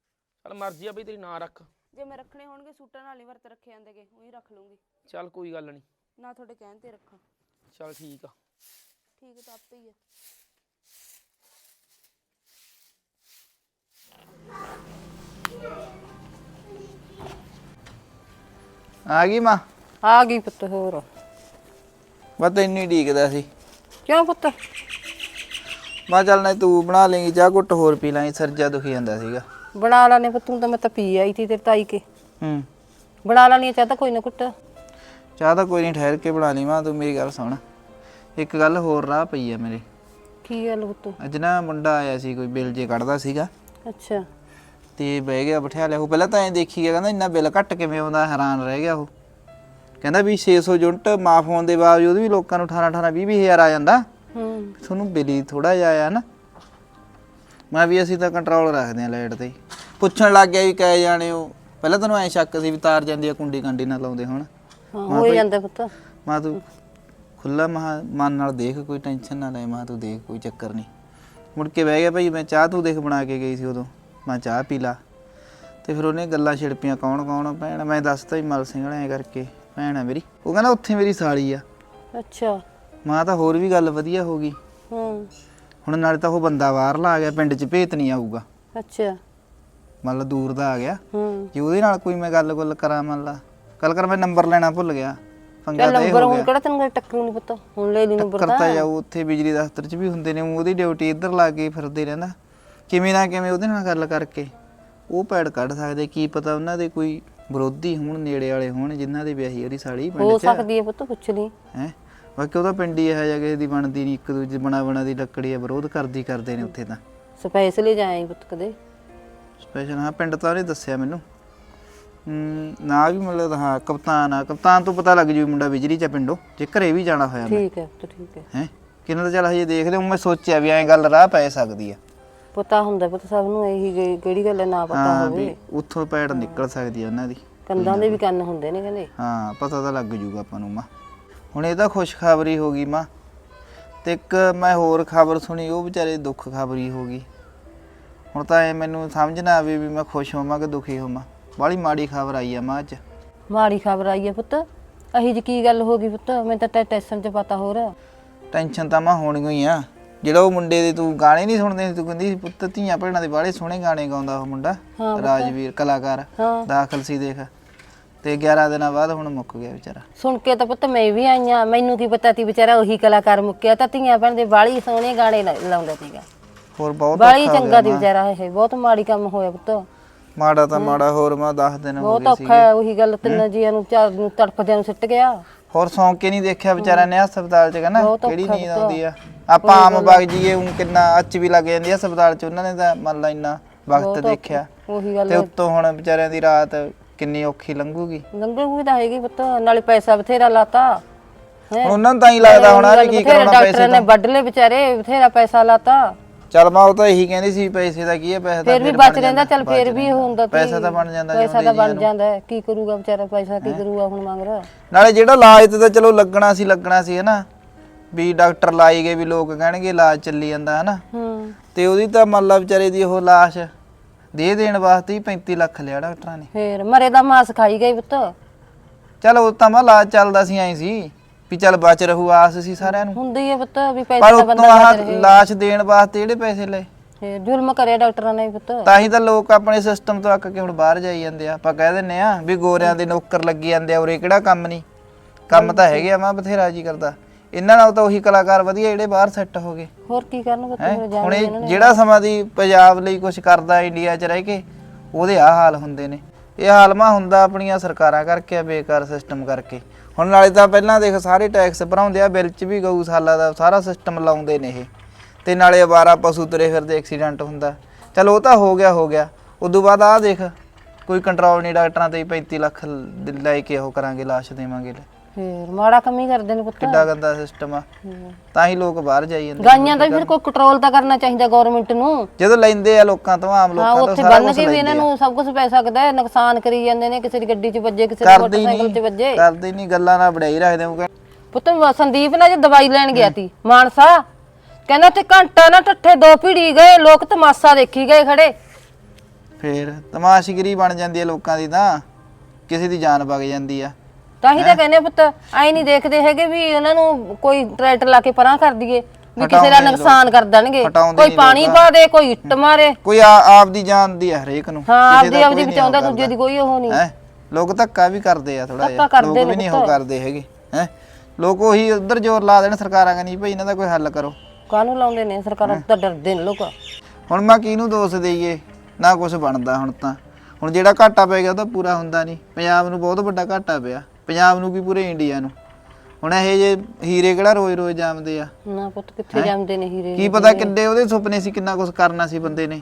ਚੱਲ ਮਰਜ਼ੀ ਆ ਬਈ ਤੇਰੀ ਨਾ ਰੱਖ। ਜੇ ਮੈਂ ਰੱਖਣੇ ਹੋਣਗੇ ਸੂਟਾਂ ਨਾਲ ਹੀ ਵਰਤ ਰੱਖੇ ਜਾਂਦੇਗੇ ਉਹੀ ਰੱਖ ਲੂੰਗੀ ਚੱਲ ਕੋਈ ਗੱਲ ਨਹੀਂ ਨਾ ਤੁਹਾਡੇ ਕਹਿਣ ਤੇ ਰੱਖਾਂ। ਚੱਲ ਠੀਕ ਆ। ਠੀਕ ਤਾਂ ਆਪੇ ਹੀ ਹੈ ਆ ਗਈ ਮਾਂ? ਆ ਗਈ ਪੁੱਤ ਹੋਰ? ਮੈਂ ਤੈਨੂੰ ਹੀ ਢੀਕਦਾ ਸੀ। ਕਿਉਂ ਪੁੱਤ? ਮੈਂ ਚੱਲ ਨਾ ਤੂੰ ਬਣਾ ਲੇਂਗੀ ਚਾਹ ਘੁੱਟ ਹੋਰ ਪੀ ਲਾਂਗੇ ਸਰਜਾ ਦੁਖੀ ਜਾਂਦਾ ਸੀਗਾ। ਬਣਾ ਲਾਨੇ ਪੁੱਤ ਤੂੰ ਤਾਂ ਮੈਂ ਤਾਂ ਪੀ ਆਈ ਤੀ ਤੇਰੇ ਤਾਈ ਕੇ। ਹੂੰ। ਬਣਾ ਲਾਨੀ ਆ ਚਾਹ ਤਾਂ ਕੋਈ ਨਾ ਕੁੱਟ ਚਾਹ ਤਾਂ ਕੋਈ ਨਹੀਂ ਠਹਿਰ ਕੇ ਬਣਾ ਲਈ ਮਾਂ ਤੂੰ ਮੇਰੀ ਗੱਲ ਸੁਣ। ਇੱਕ ਗੱਲ ਹੋਰ ਰਾਹ ਪਈ ਆ ਮੇਰੇ। ਕੀ ਗੱਲ ਪੁੱਤ? ਅੱਜ ਨਾ ਮੁੰਡਾ ਆਇਆ ਸੀ ਕੋਈ ਬਿੱਲ ਜੇ ਕੱਢਦਾ ਸੀਗਾ। ਅੱਛਾ। ਤੇ ਬਹਿ ਗਿਆ ਬਿਠਾ ਲਿਆ ਉਹ ਪਹਿਲਾਂ ਤਾਂ ਐਂ ਦੇਖੀ ਗਿਆ ਕਹਿੰਦਾ ਇੰਨਾ ਬਿੱਲ ਘੱਟ ਕਿਵੇਂ ਆਉਂਦਾ ਹੈਰਾਨ ਰਹਿ ਗਿਆ ਉਹ। ਕਹਿੰਦਾ ਵੀ 600 ਯੂਨਿਟ ਮਾਫ ਹੋਣ ਦੇ ਬਾਵਜੂਦ ਵੀ ਲੋਕਾਂ ਨੂੰ 18 18 20 ਹਜ਼ਾਰ ਆ ਜਾਂਦਾ। ਹੂੰ। ਤੁਹਾਨੂੰ ਬਿੱਲ ਹੀ ਥੋੜਾ ਜਿਹਾ ਆਇਆ ਨਾ। ਮੈਂ ਵੀ ਅਸੀਂ ਤਾਂ ਕੰਟਰੋਲ ਰੱਖਦੇ ਆ ਲਾਈਟ ਤੇ ਪੁੱਛਣ ਲੱਗ ਗਿਆ ਵੀ ਕਹੇ ਜਾਣੇ ਉਹ ਪਹਿਲਾਂ ਤੈਨੂੰ ਐ ਸ਼ੱਕ ਸੀ ਵੀ ਤਾਰ ਜਾਂਦੀ ਆ ਕੁੰਡੀ ਕਾਂਡੀ ਨਾਲ ਲਾਉਂਦੇ ਹੁਣ। ਹਾਂ ਹੋ ਹੀ ਜਾਂਦਾ ਪੁੱਤ। ਮੈਂ ਤੂੰ ਖੁੱਲਾ ਮਨ ਨਾਲ ਦੇਖ ਕੋਈ ਟੈਨਸ਼ਨ ਨਾ ਲੈ ਮੈਂ ਤੂੰ ਦੇਖ ਕੋਈ ਚੱਕਰ ਨਹੀਂ। ਮੁੜ ਕੇ ਬਹਿ ਗਿਆ ਭਾਈ ਮੈਂ ਚਾਹ ਤੂੰ ਦੇਖ ਬਣਾ ਕੇ ਗਈ ਸੀ ਉਦੋਂ। ਮੈਂ ਚਾਹ ਪੀ ਲਾ। ਤੇ ਫਿਰ ਉਹਨੇ ਗੱਲਾਂ ਛਿੜਪੀਆਂ ਕੌਣ ਕੌਣ? ਭੈਣ ਮੈਂ ਦੱਸਤਾ ਹੀ ਮਲ ਸਿੰਘ ਵਾਲੇ ਕਰਕੇ ਭੈਣ ਆ ਮੇਰੀ। ਉਹ ਕਹਿੰਦਾ ਉੱਥੇ ਮੇਰੀ ਸਾਲੀ ਆ। ਅੱਛਾ। ਮਾਂ ਤਾਂ ਹੋਰ ਵੀ ਗੱਲ ਵਧੀਆ ਹੋ ਗਈ। ਹੂੰ। ਹੁਣ ਨਾਲੇ ਤਾਂ ਉਹ ਬੰਦਾ ਬਾਹਰਲਾ ਆ ਗਿਆ ਪਿੰਡ 'ਚ ਭੇਤ ਨਹੀਂ ਆਊਗਾ। ਅੱਛਾ। ਮੰਨ ਲਾ ਦੂਰ ਦਾ ਆ ਗਿਆ। ਹੂੰ। ਜੇ ਉਹਦੇ ਨਾਲ ਕੋਈ ਮੈਂ ਗੱਲ ਗੁੱਲ ਕਰਾਂ ਮੰਨ ਲਾ। ਕੱਲ ਕਰ ਮੈਂ ਨੰਬਰ ਲੈਣਾ ਭੁੱਲ ਗਿਆ। ਪੰਗਾ ਚੱਲ ਤਾਂ ਇਹ ਨੰਬਰ ਹੋ ਹੁਣ ਗਿਆ। ਕਿਹੜਾ ਤੈਨੂੰ ਟੱਕਰੂ ਨਹੀਂ ਪੁੱਤ? ਹੁਣ ਲੈ ਲਈ ਨੰਬਰ ਕਰਤਾ ਤਾਂ। ਜਾਊ ਉੱਥੇ ਬਿਜਲੀ ਦਫ਼ਤਰ 'ਚ ਵੀ ਹੁੰਦੇ ਨੇ ਉਹਦੀ ਡਿਊਟੀ ਇੱਧਰ ਲਾ ਕੇ ਫਿਰਦੇ ਰਹਿੰਦਾ। ਕਿਵੇਂ ਨਾ ਕਿਵੇਂ ਉਹਦੇ ਨਾਲ ਗੱਲ ਕਰਕੇ ਉਹ ਪੈੜ ਕੱਢ ਸਕਦੇ ਕੀ ਪਤਾ ਉਹਨਾਂ ਦੇ ਕੋਈ ਵਿਰੋਧੀ ਹੋਣ ਨੇੜੇ ਵਾਲੇ ਹੋਣ ਜਿਨ੍ਹਾਂ ਦੇ ਵਿਆਹੀ ਉਹਦੀ ਸਾਲੀ ਹੋ ਪਿੰਡ 'ਚ। ਸਕਦੀ ਹੈ ਪੁੱਤ ਪੁੱਛ ਲਈ ਹੈ? ਬਾਕੀ ਉਹਦਾ ਪਿੰਡ ਹੀ ਇਹੋ ਜਿਹਾ ਕਿਸੇ ਦੀ ਬਣਦੀ ਨਹੀਂ ਇੱਕ ਦੂਜੇ ਬਣਾ ਬਣਾ ਦੀ ਲੱਕੜੀ ਆ ਵਿਰੋਧ ਕਰਦੀ ਕਰਦੇ ਨੇ ਉੱਥੇ ਤਾਂ। ਸਪੈਸ਼ਲੀ ਜਾਏ ਪੁੱਤ ਕਦੇ। ਸਪੈਸ਼ਲ ਹਾਂ ਪਿੰਡ ਤਾਂ ਉਹਨੇ ਦੱਸਿਆ ਮੈਨੂੰ। ਹਮ, ਨਾ ਵੀ ਮਤਲਬ ਹਾਂ ਕਪਤਾਨ ਆ। ਕਪਤਾਨ ਤੋਂ ਪਤਾ ਲੱਗ ਜੂ ਮੁੰਡਾ ਬਿਜਲੀ ਚ ਆ ਪਿੰਡੋਂ। ਜੇ ਘਰੇ ਵੀ ਜਾਣਾ ਹੋਇਆ ਮੈਂ। ਠੀਕ ਹੈ ਪੁੱਤ ਠੀਕ ਹੈ। ਹੈ? ਕਿੰਨਾ ਤਾਂ ਚੱਲ ਹਜੇ ਦੇਖਦੇ ਹਾਂ ਮੈਂ ਸੋਚਿਆ ਵੀ ਐਂ ਗੱਲ ਰਾਹ ਪੈ ਸਕਦੀ ਆ। ਪਤਾ ਹੁੰਦਾ ਪੁੱਤ ਸਭ ਨੂੰ ਇਹੀ ਕਿਹੜੀ ਗੱਲ ਹੈ ਨਾ ਪਤਾ ਹਾਂ ਵੀ ਹੋਵੇ ਉੱਥੋਂ ਪੈੜ ਨਿਕਲ ਸਕਦੀ ਆ ਉਹਨਾਂ ਦੀ। ਕੰਦਾਂ ਦੇ ਵੀ ਕੰਨ ਹੁੰਦੇ ਨੇ ਕਹਿੰਦੇ। ਹਾਂ ਪਤਾ ਤਾਂ ਲੱਗ ਜੂਗਾ ਆਪਾਂ ਨੂੰ ਮਾਂ। ਹੁਣ ਇਹ ਤਾਂ ਖੁਸ਼ਖਬਰੀ ਹੋ ਗਈ ਮਾਂ। ਤੇ ਇੱਕ ਮੈਂ ਹੋਰ ਖਬਰ ਸੁਣੀ ਉਹ ਵਿਚਾਰੇ ਦੁੱਖ ਖਬਰੀ ਹੋ ਗਈ। ਹੁਣ ਤਾਂ ਇਹ ਮੈਨੂੰ ਸਮਝ ਨਾ ਆਵੇ ਵੀ ਮੈਂ ਖੁਸ਼ ਹੋਵਾਂ ਕਿ ਦੁਖੀ ਹੋਵਾਂ। ਬਾਹਲੀ ਮਾੜੀ ਖਬਰ ਆਈ ਆ ਮਾਂ ਅੱਜ ਮਾੜੀ ਖਬਰ ਆਈ ਹੈ ਪੁੱਤ। ਅਹੀ ਜੀ ਕੀ ਗੱਲ ਹੋ ਗਈ ਪੁੱਤ? ਮੈਨੂੰ ਤਾਂ ਟੈ- ਟੈਸ਼ਨ ਚ ਪਤਾ ਹੋ ਰਿਹਾ ਟੈਨਸ਼ਨ ਤਾਂ ਮਾਂ ਹੋਣੀ ਹੋਈ ਆ। ਜਿਹੜਾ ਉਹ ਮੁੰਡੇ ਦੇ ਤੂੰ ਗਾਣੇ ਨਹੀਂ ਸੁਣਦੇ ਸੀ, ਤੂੰ ਕਹਿੰਦੀ ਸੀ ਪੁੱਤ ਧੀਆਂ ਭੈਣਾਂ ਦੇ ਬਾਹਲੇ ਸੋਹਣੇ ਗਾਣੇ ਗਾਉਂਦਾ ਉਹ ਮੁੰਡਾ ਹਾਂ ਪੁੱਤ। ਰਾਜਵੀਰ ਕਲਾਕਾਰ। ਹਾਂ। ਦਾਖਲ ਸੀ ਦੇਖ। ਤੇ 11 ਦਿਨਾਂ ਬਾਅਦ ਹੁਣ ਮੁੱਕ ਗਿਆ ਵਿਚਾਰਾ। ਸੁਣ ਕੇ ਤਾਂ ਪੁੱਤ ਮੈਂ ਵੀ ਆਈਆਂ ਮੈਨੂੰ ਕੀ ਪਤਾ ਤੀ ਵਿਚਾਰਾ ਉਹੀ ਕਲਾਕਾਰ ਮੁੱਕਿਆ ਤਾਂ ਧੀਆਂ ਭੈਣ ਦੇ ਬਾਲੀ ਸੋਹਣੇ ਗਾਣੇ ਲਾ- ਲਾਉਂਦਾ ਸੀਗਾ। ਹੋਰ ਬਹੁਤ ਬਾਲੀ ਔਖਾ ਹੋ ਚੰਗਾ ਗਿਆ ਮਾਂ। ਵਿਚਾਰਾ ਇਹ। ਬਹੁਤ ਮਾੜੀ ਕੰਮ ਹੋਇਆ ਪੁੱਤ। ਮਾੜਾ ਤਾਂ ਮਾੜਾ ਹੋਰ ਮਾਂ 10 ਦਿਨ ਹੋ ਬਹੁਤ ਗਏ ਔਖਾ ਹੈ ਉਹੀ ਗੱਲ ਤਿੰਨ ਜੀਆਂ ਨੂੰ ਚਾਰ ਨੂੰ ਤੜਫਦਿਆਂ ਨੂੰ ਸਿੱਟ ਗਿਆ। ਹੋਰ ਸੌਂ ਕੇ ਨਹੀਂ ਦੇਖਿਆ ਵਿਚਾਰਾ ਨੇ ਹਸਪਤਾਲ ਚ ਕਹਿੰਦਾ ਬਹੁਤ ਕਿਹੜੀ ਨੀਂਦ ਪੁੱਤ। ਆਉਂਦੀ ਆ? ਆਪਾਂ ਆਮ ਵਗ ਜੀਏ ਉਹ ਕਿੰਨਾ ਅੱਚ ਵੀ ਲੱਗ ਜਾਂਦੀ ਆ ਹਸਪਤਾਲ ਚ ਉਹਨਾਂ ਨੇ ਤਾਂ ਮੰਨ ਲਾ ਇੰਨਾ ਵਕਤ ਦੇਖਿਆ। ਉਹੀ ਗੱਲ ਤੇ ਉੱਤੋਂ ਹੁਣ ਵਿਚਾਰਿਆਂ ਦੀ ਰਾਤ ਕਿੰਨੀ ਔਖੀ ਲੰਘੂਗੀ? ਲੰਗਰ ਵੀ ਤਾਂ ਹੈਗੀ ਪੁੱਤ ਨਾਲੇ ਪੈਸਾ ਬਥੇਰਾ ਲਾਤਾ। ਹੈ? ਹੁਣ ਉਹਨਾਂ ਨੂੰ ਤਾਂ ਹੀ ਲੱਗਦਾ ਹੋਣਾ ਵੀ ਕੀ ਕਰਾਉਣਾ ਪੈਸੇ ਨੇ ਵੱਢ ਲਏ ਵਿਚਾਰੇ ਬਥੇਰਾ ਪੈਸਾ ਲਾਤਾ। ਚੱਲ ਮੈਂ ਉਹ ਤਾਂ ਇਹੀ ਕਹਿੰਦੀ ਸੀ ਪੈਸੇ ਦਾ ਕੀ ਹੈ ਪੈਸੇ ਤਾਂ ਫਿਰ ਵੀ ਬਚ ਰਹਿੰਦਾ ਚੱਲ ਬਚ ਫਿਰ ਵੀ ਰਹਿੰਦਾ। ਹੁੰਦਾ। ਪੈਸਾ ਤਾਂ ਬਣ ਜਾਂਦਾ ਪੈਸਾ ਜਿਉਂਦੇ ਤਾਂ ਜੀਆਂ ਬਣ ਨੂੰ। ਜਾਂਦਾ ਹੈ। ਕੀ ਕਰੂਗਾ ਵਿਚਾਰਾ ਪੈਸਾ ਕੀ ਕਰੂਗਾ ਹੁਣ ਮੰਗ ਰਿਹਾ ਨਾਲੇ ਜਿਹੜਾ ਇਲਾਜ ਤੇ ਤਾਂ ਚਲੋ ਲੱਗਣਾ ਸੀ ਲੱਗਣਾ ਸੀ ਹਨਾ ਵੀ ਡਾਕਟਰ ਲਾਈ ਗਏ ਵੀ ਲੋਕ ਕਹਿਣਗੇ ਇਲਾਜ ਚੱਲੀ ਜਾਂਦਾ ਹਨਾ ਹੂੰ ਤੇ ਉਹਦੀ ਤਾਂ ਮੰਨ ਲਾ ਵਿਚਾਰੇ ਦੀ ਉਹ ਲਾਸ਼ ਦੇ ਦੇਣ ਵਾਸਤੇ ਹੀ 35 ਲੱਖ ਲਿਆ ਡਾਕਟਰਾਂ ਨੇ ਫੇਰ ਮਰੇ ਦਾ ਮਾਸ ਖਾਈ ਗਈ ਪੁੱਤ ਚਲ ਉਹ ਤਾਂ ਮੈਂ ਇਲਾਜ ਚੱਲਦਾ ਸੀ ਐਂ ਸੀ ਵੀ ਚੱਲ ਬਚ ਰਹੂ ਆਸ ਸੀ ਸਾਰਿਆਂ ਨੂੰ। ਹੁੰਦੀ ਹੈ ਪੁੱਤ ਵੀ ਪੈਸੇ ਪਰ ਦਾ ਉਤੋਂ ਬੰਦਾ ਆਹ ਬਚ ਰਹੇ। ਲਾਸ਼ ਦੇਣ ਵਾਸਤੇ ਜਿਹੜੇ ਪੈਸੇ ਲਏ? ਜ਼ੁਲਮ ਕਰਿਆ ਡਾਕਟਰਾਂ ਨੇ ਵੀ ਪੁੱਤ। ਤਾਂ ਹੀ ਤਾਂ ਲੋਕ ਆਪਣੇ ਸਿਸਟਮ ਤੋਂ ਅੱਕ ਕੇ ਹੁਣ ਬਾਹਰ ਜਾਈ ਜਾਂਦੇ ਆ। ਆਪਾਂ ਕਹਿ ਦਿੰਨੇ ਆ ਵੀ ਗੋਰਿਆਂ ਦੇ ਨੌਕਰ ਲੱਗੀ ਜਾਂਦੇ ਆ ਉਰੇ ਕਿਹੜਾ ਕੰਮ ਨਹੀਂ? ਕੰਮ ਤਾਂ ਹੈਗੇ ਆ ਮੈਂ ਬਥੇਰਾ ਜੀ ਕਰਦਾ। ਇਹਨਾਂ ਨਾਲ ਤਾਂ ਉਹੀ ਕਲਾਕਾਰ ਵਧੀਆ ਜਿਹੜੇ ਬਾਹਰ ਸੈੱਟ ਹੋ ਗਏ। ਹੋਰ ਕੀ ਕਰਨ ਪੁੱਤ ਹੈਂ? ਫਿਰ ਹੁਣ ਇਹ ਜਿਹੜਾ ਸਮਾਂ ਦੀ ਪੰਜਾਬ ਲਈ ਕੁਝ ਕਰਦਾ ਇੰਡੀਆ 'ਚ ਰਹਿ ਕੇ ਉਹਦੇ ਆ ਹਾਲ ਹੁੰਦੇ ਨੇ। ਇਹ ਹਾਲਮਾ ਹੁੰਦਾ ਆਪਣੀਆਂ ਸਰਕਾਰਾਂ ਕਰਕੇ ਆ ਬੇਕਾਰ ਸਿਸਟਮ ਕਰਕੇ। ਹੁਣ ਨਾਲੇ ਤਾਂ ਪਹਿਲਾਂ ਦੇਖ ਸਾਰੇ ਟੈਕਸ ਭਰਾਉਂਦੇ ਆ, ਬਿੱਲ 'ਚ ਵੀ ਗਊਸ਼ਾਲਾ ਦਾ ਸਾਰਾ ਸਿਸਟਮ ਲਾਉਂਦੇ ਨੇ ਇਹ। ਤੇ ਨਾਲੇ ਅਵਾਰਾ ਪਸ਼ੂ ਤੁਰੇ ਫਿਰਦੇ ਐਕਸੀਡੈਂਟ ਹੁੰਦਾ। ਚਲ ਉਹ ਤਾਂ ਹੋ ਗਿਆ ਹੋ ਗਿਆ। ਉਦੋਂ ਬਾਅਦ ਆ ਦੇਖ, ਕੋਈ ਕੰਟਰੋਲ ਨਹੀਂ ਡਾਕਟਰਾਂ ਤੇ ਹੀ 35 ਲੱਖ ਲੈ ਕੇ ਉਹ ਕਰਾਂਗੇ, ਲਾਸ਼ ਦੇਵਾਂਗੇ। ਫੇਰ ਮਾੜਾ ਕੰਮ ਹੀ ਕਰਦੇ ਨੇ ਪੁੱਤ। ਕਿੱਡਾ ਗੰਦਾ ਸਿਸਟਮ ਆ। ਤਾਂ ਹੀ ਲੋਕ ਬਾਹਰ ਜਾਈ ਜਾਂਦੇ ਗਾਈਆਂ ਦਾ ਵੀ ਫਿਰ ਕੋਈ ਕੰਟਰੋਲ ਤਾਂ ਕਰਨਾ ਚਾਹੀਦਾ ਗਵਰਨਮੈਂਟ ਨੂੰ। ਜਦੋਂ ਲੈਂਦੇ ਆ ਲੋਕਾਂ ਤੋਂ ਆਮ ਲੋਕਾਂ ਤੋਂ ਉੱਥੇ ਬੰਨ ਕੇ ਵੀ ਇਹਨਾਂ ਨੂੰ ਸਭ ਕੁਝ ਪੈ ਸਕਦਾ ਹੈ ਨੁਕਸਾਨ ਕਰੀ ਜਾਂਦੇ ਨੇ ਕਿਸੇ ਦੀ ਗੱਡੀ 'ਚ ਵੱਜੇ ਕਿਸੇ ਦੇ ਮੋਟਰਸਾਈਕਲ 'ਚ ਵੱਜੇ। ਕਰਦੇ ਨਹੀਂ ਗੱਲਾਂ ਨਾਲ ਬੜਾਈ ਰੱਖਦੇ ਉਹ ਪੁੱਤ ਸੰਦੀਪ ਨਾ ਜੇ ਦਵਾਈ ਲੈਣ ਗਿਆ ਤੀ ਮਾਨਸਾ ਕਹਿੰਦਾ ਤੇ ਘੰਟਾ ਨਾ ਠੱਠੇ ਦੋ ਭੀੜੀ ਗਏ ਲੋਕ ਤਮਾਸ਼ਾ ਦੇਖੀ ਗਏ ਖੜੇ। ਫੇਰ ਤਮਾਸ਼ਗਰੀ ਬਣ ਜਾਂਦੀ ਹੈ ਲੋਕਾਂ ਦੀ ਤਾਂ ਕਿਸੇ ਦੀ ਜਾਨ ਵਗ ਜਾਂਦੀ ਆ। ਤਾਂ ਹੀ ਤਾਂ ਕਹਿੰਦੇ ਆ ਪੁੱਤ ਐ ਨਹੀਂ ਦੇਖਦੇ ਹੈਗੇ ਵੀ ਉਹਨਾਂ ਨੂੰ ਕੋਈ ਟਰੈਕਟਰ ਲਾ ਕੇ ਪਰਾਂ ਕਰ ਦਈਏ ਵੀ ਕਿਸੇ ਦਾ ਨੁਕਸਾਨ ਕਰ ਦੇਣਗੇ। ਹਟਾਉਂਦੇ ਕੋਈ ਨੀ ਪਾਣੀ ਪਾ ਦੇ ਕੋਈ ਇੱਟ ਮਾਰੇ। ਕੋਈ ਆ- ਆਪ ਦੀ ਜਾਨ ਦੀ ਹੈ ਹਰੇਕ ਨੂੰ। ਹਾਂ ਕਿਸੇ ਆਪਦੀ ਦਾ ਆਪਦੀ ਕੋਈ ਬਚਾਉਂਦਾ ਦੂਜੇ ਦੀ ਕੋਈ ਉਹ ਨਹੀਂ। ਹੈ? ਲੋਕ ਧੱਕਾ ਵੀ ਕਰਦੇ ਆ ਥੋੜਾ ਧੱਕਾ ਕਰਦੇ ਲੋਕ ਨੇ ਵੀ ਨਹੀਂ ਪੁੱਤ। ਉਹ ਕਰਦੇ ਹੈਗੇ। ਹੈ? ਲੋਕ ਉਹੀ ਉਧਰ ਜ਼ੋਰ ਲਾ ਦੇਣ ਸਰਕਾਰਾਂ ਕਹਿੰਦੀ ਭਾਈ ਇਹਨਾਂ ਦਾ ਕੋਈ ਹੱਲ ਕਰੋ। ਕਾਹਨੂੰ ਲਾਉਂਦੇ ਨੇ? ਸਰਕਾਰਾਂ ਤੋਂ ਤਾਂ ਡਰਦੇ ਨੇ ਲੋਕ। ਹੁਣ ਮੈਂ ਕਿਹਨੂੰ ਦੋਸ਼ ਦੇਈਏ? ਨਾ ਕੁਝ ਬਣਦਾ ਹੁਣ ਤਾਂ। ਹੁਣ ਜਿਹੜਾ ਘਾਟਾ ਪੈ ਗਿਆ ਉਹ ਤਾਂ ਪੂਰਾ ਹੁੰਦਾ ਨਹੀਂ। ਪੰਜਾਬ ਨੂੰ ਬਹੁਤ ਵੱਡਾ ਘਾਟਾ ਪਿਆ। ਪੰਜਾਬ ਨੂੰ ਕੀ ਪੂਰੇ ਇੰਡੀਆ ਨੂੰ। ਹੁਣ ਇਹ ਜੇ ਹੀਰੇ ਕਿਹੜਾ ਰੋਜ਼-ਰੋਜ਼ ਜਾਮਦੇ ਆ? ਨਾ ਪੁੱਤ ਕਿੱਥੇ ਜਾਂਦੇ ਨੇ ਹੀਰੇ? ਕੀ ਪਤਾ ਕਿੱਡੇ ਉਹਦੇ ਸੁਪਨੇ ਸੀ ਕਿੰਨਾ ਕੁਝ ਕਰਨਾ ਸੀ ਬੰਦੇ ਨੇ।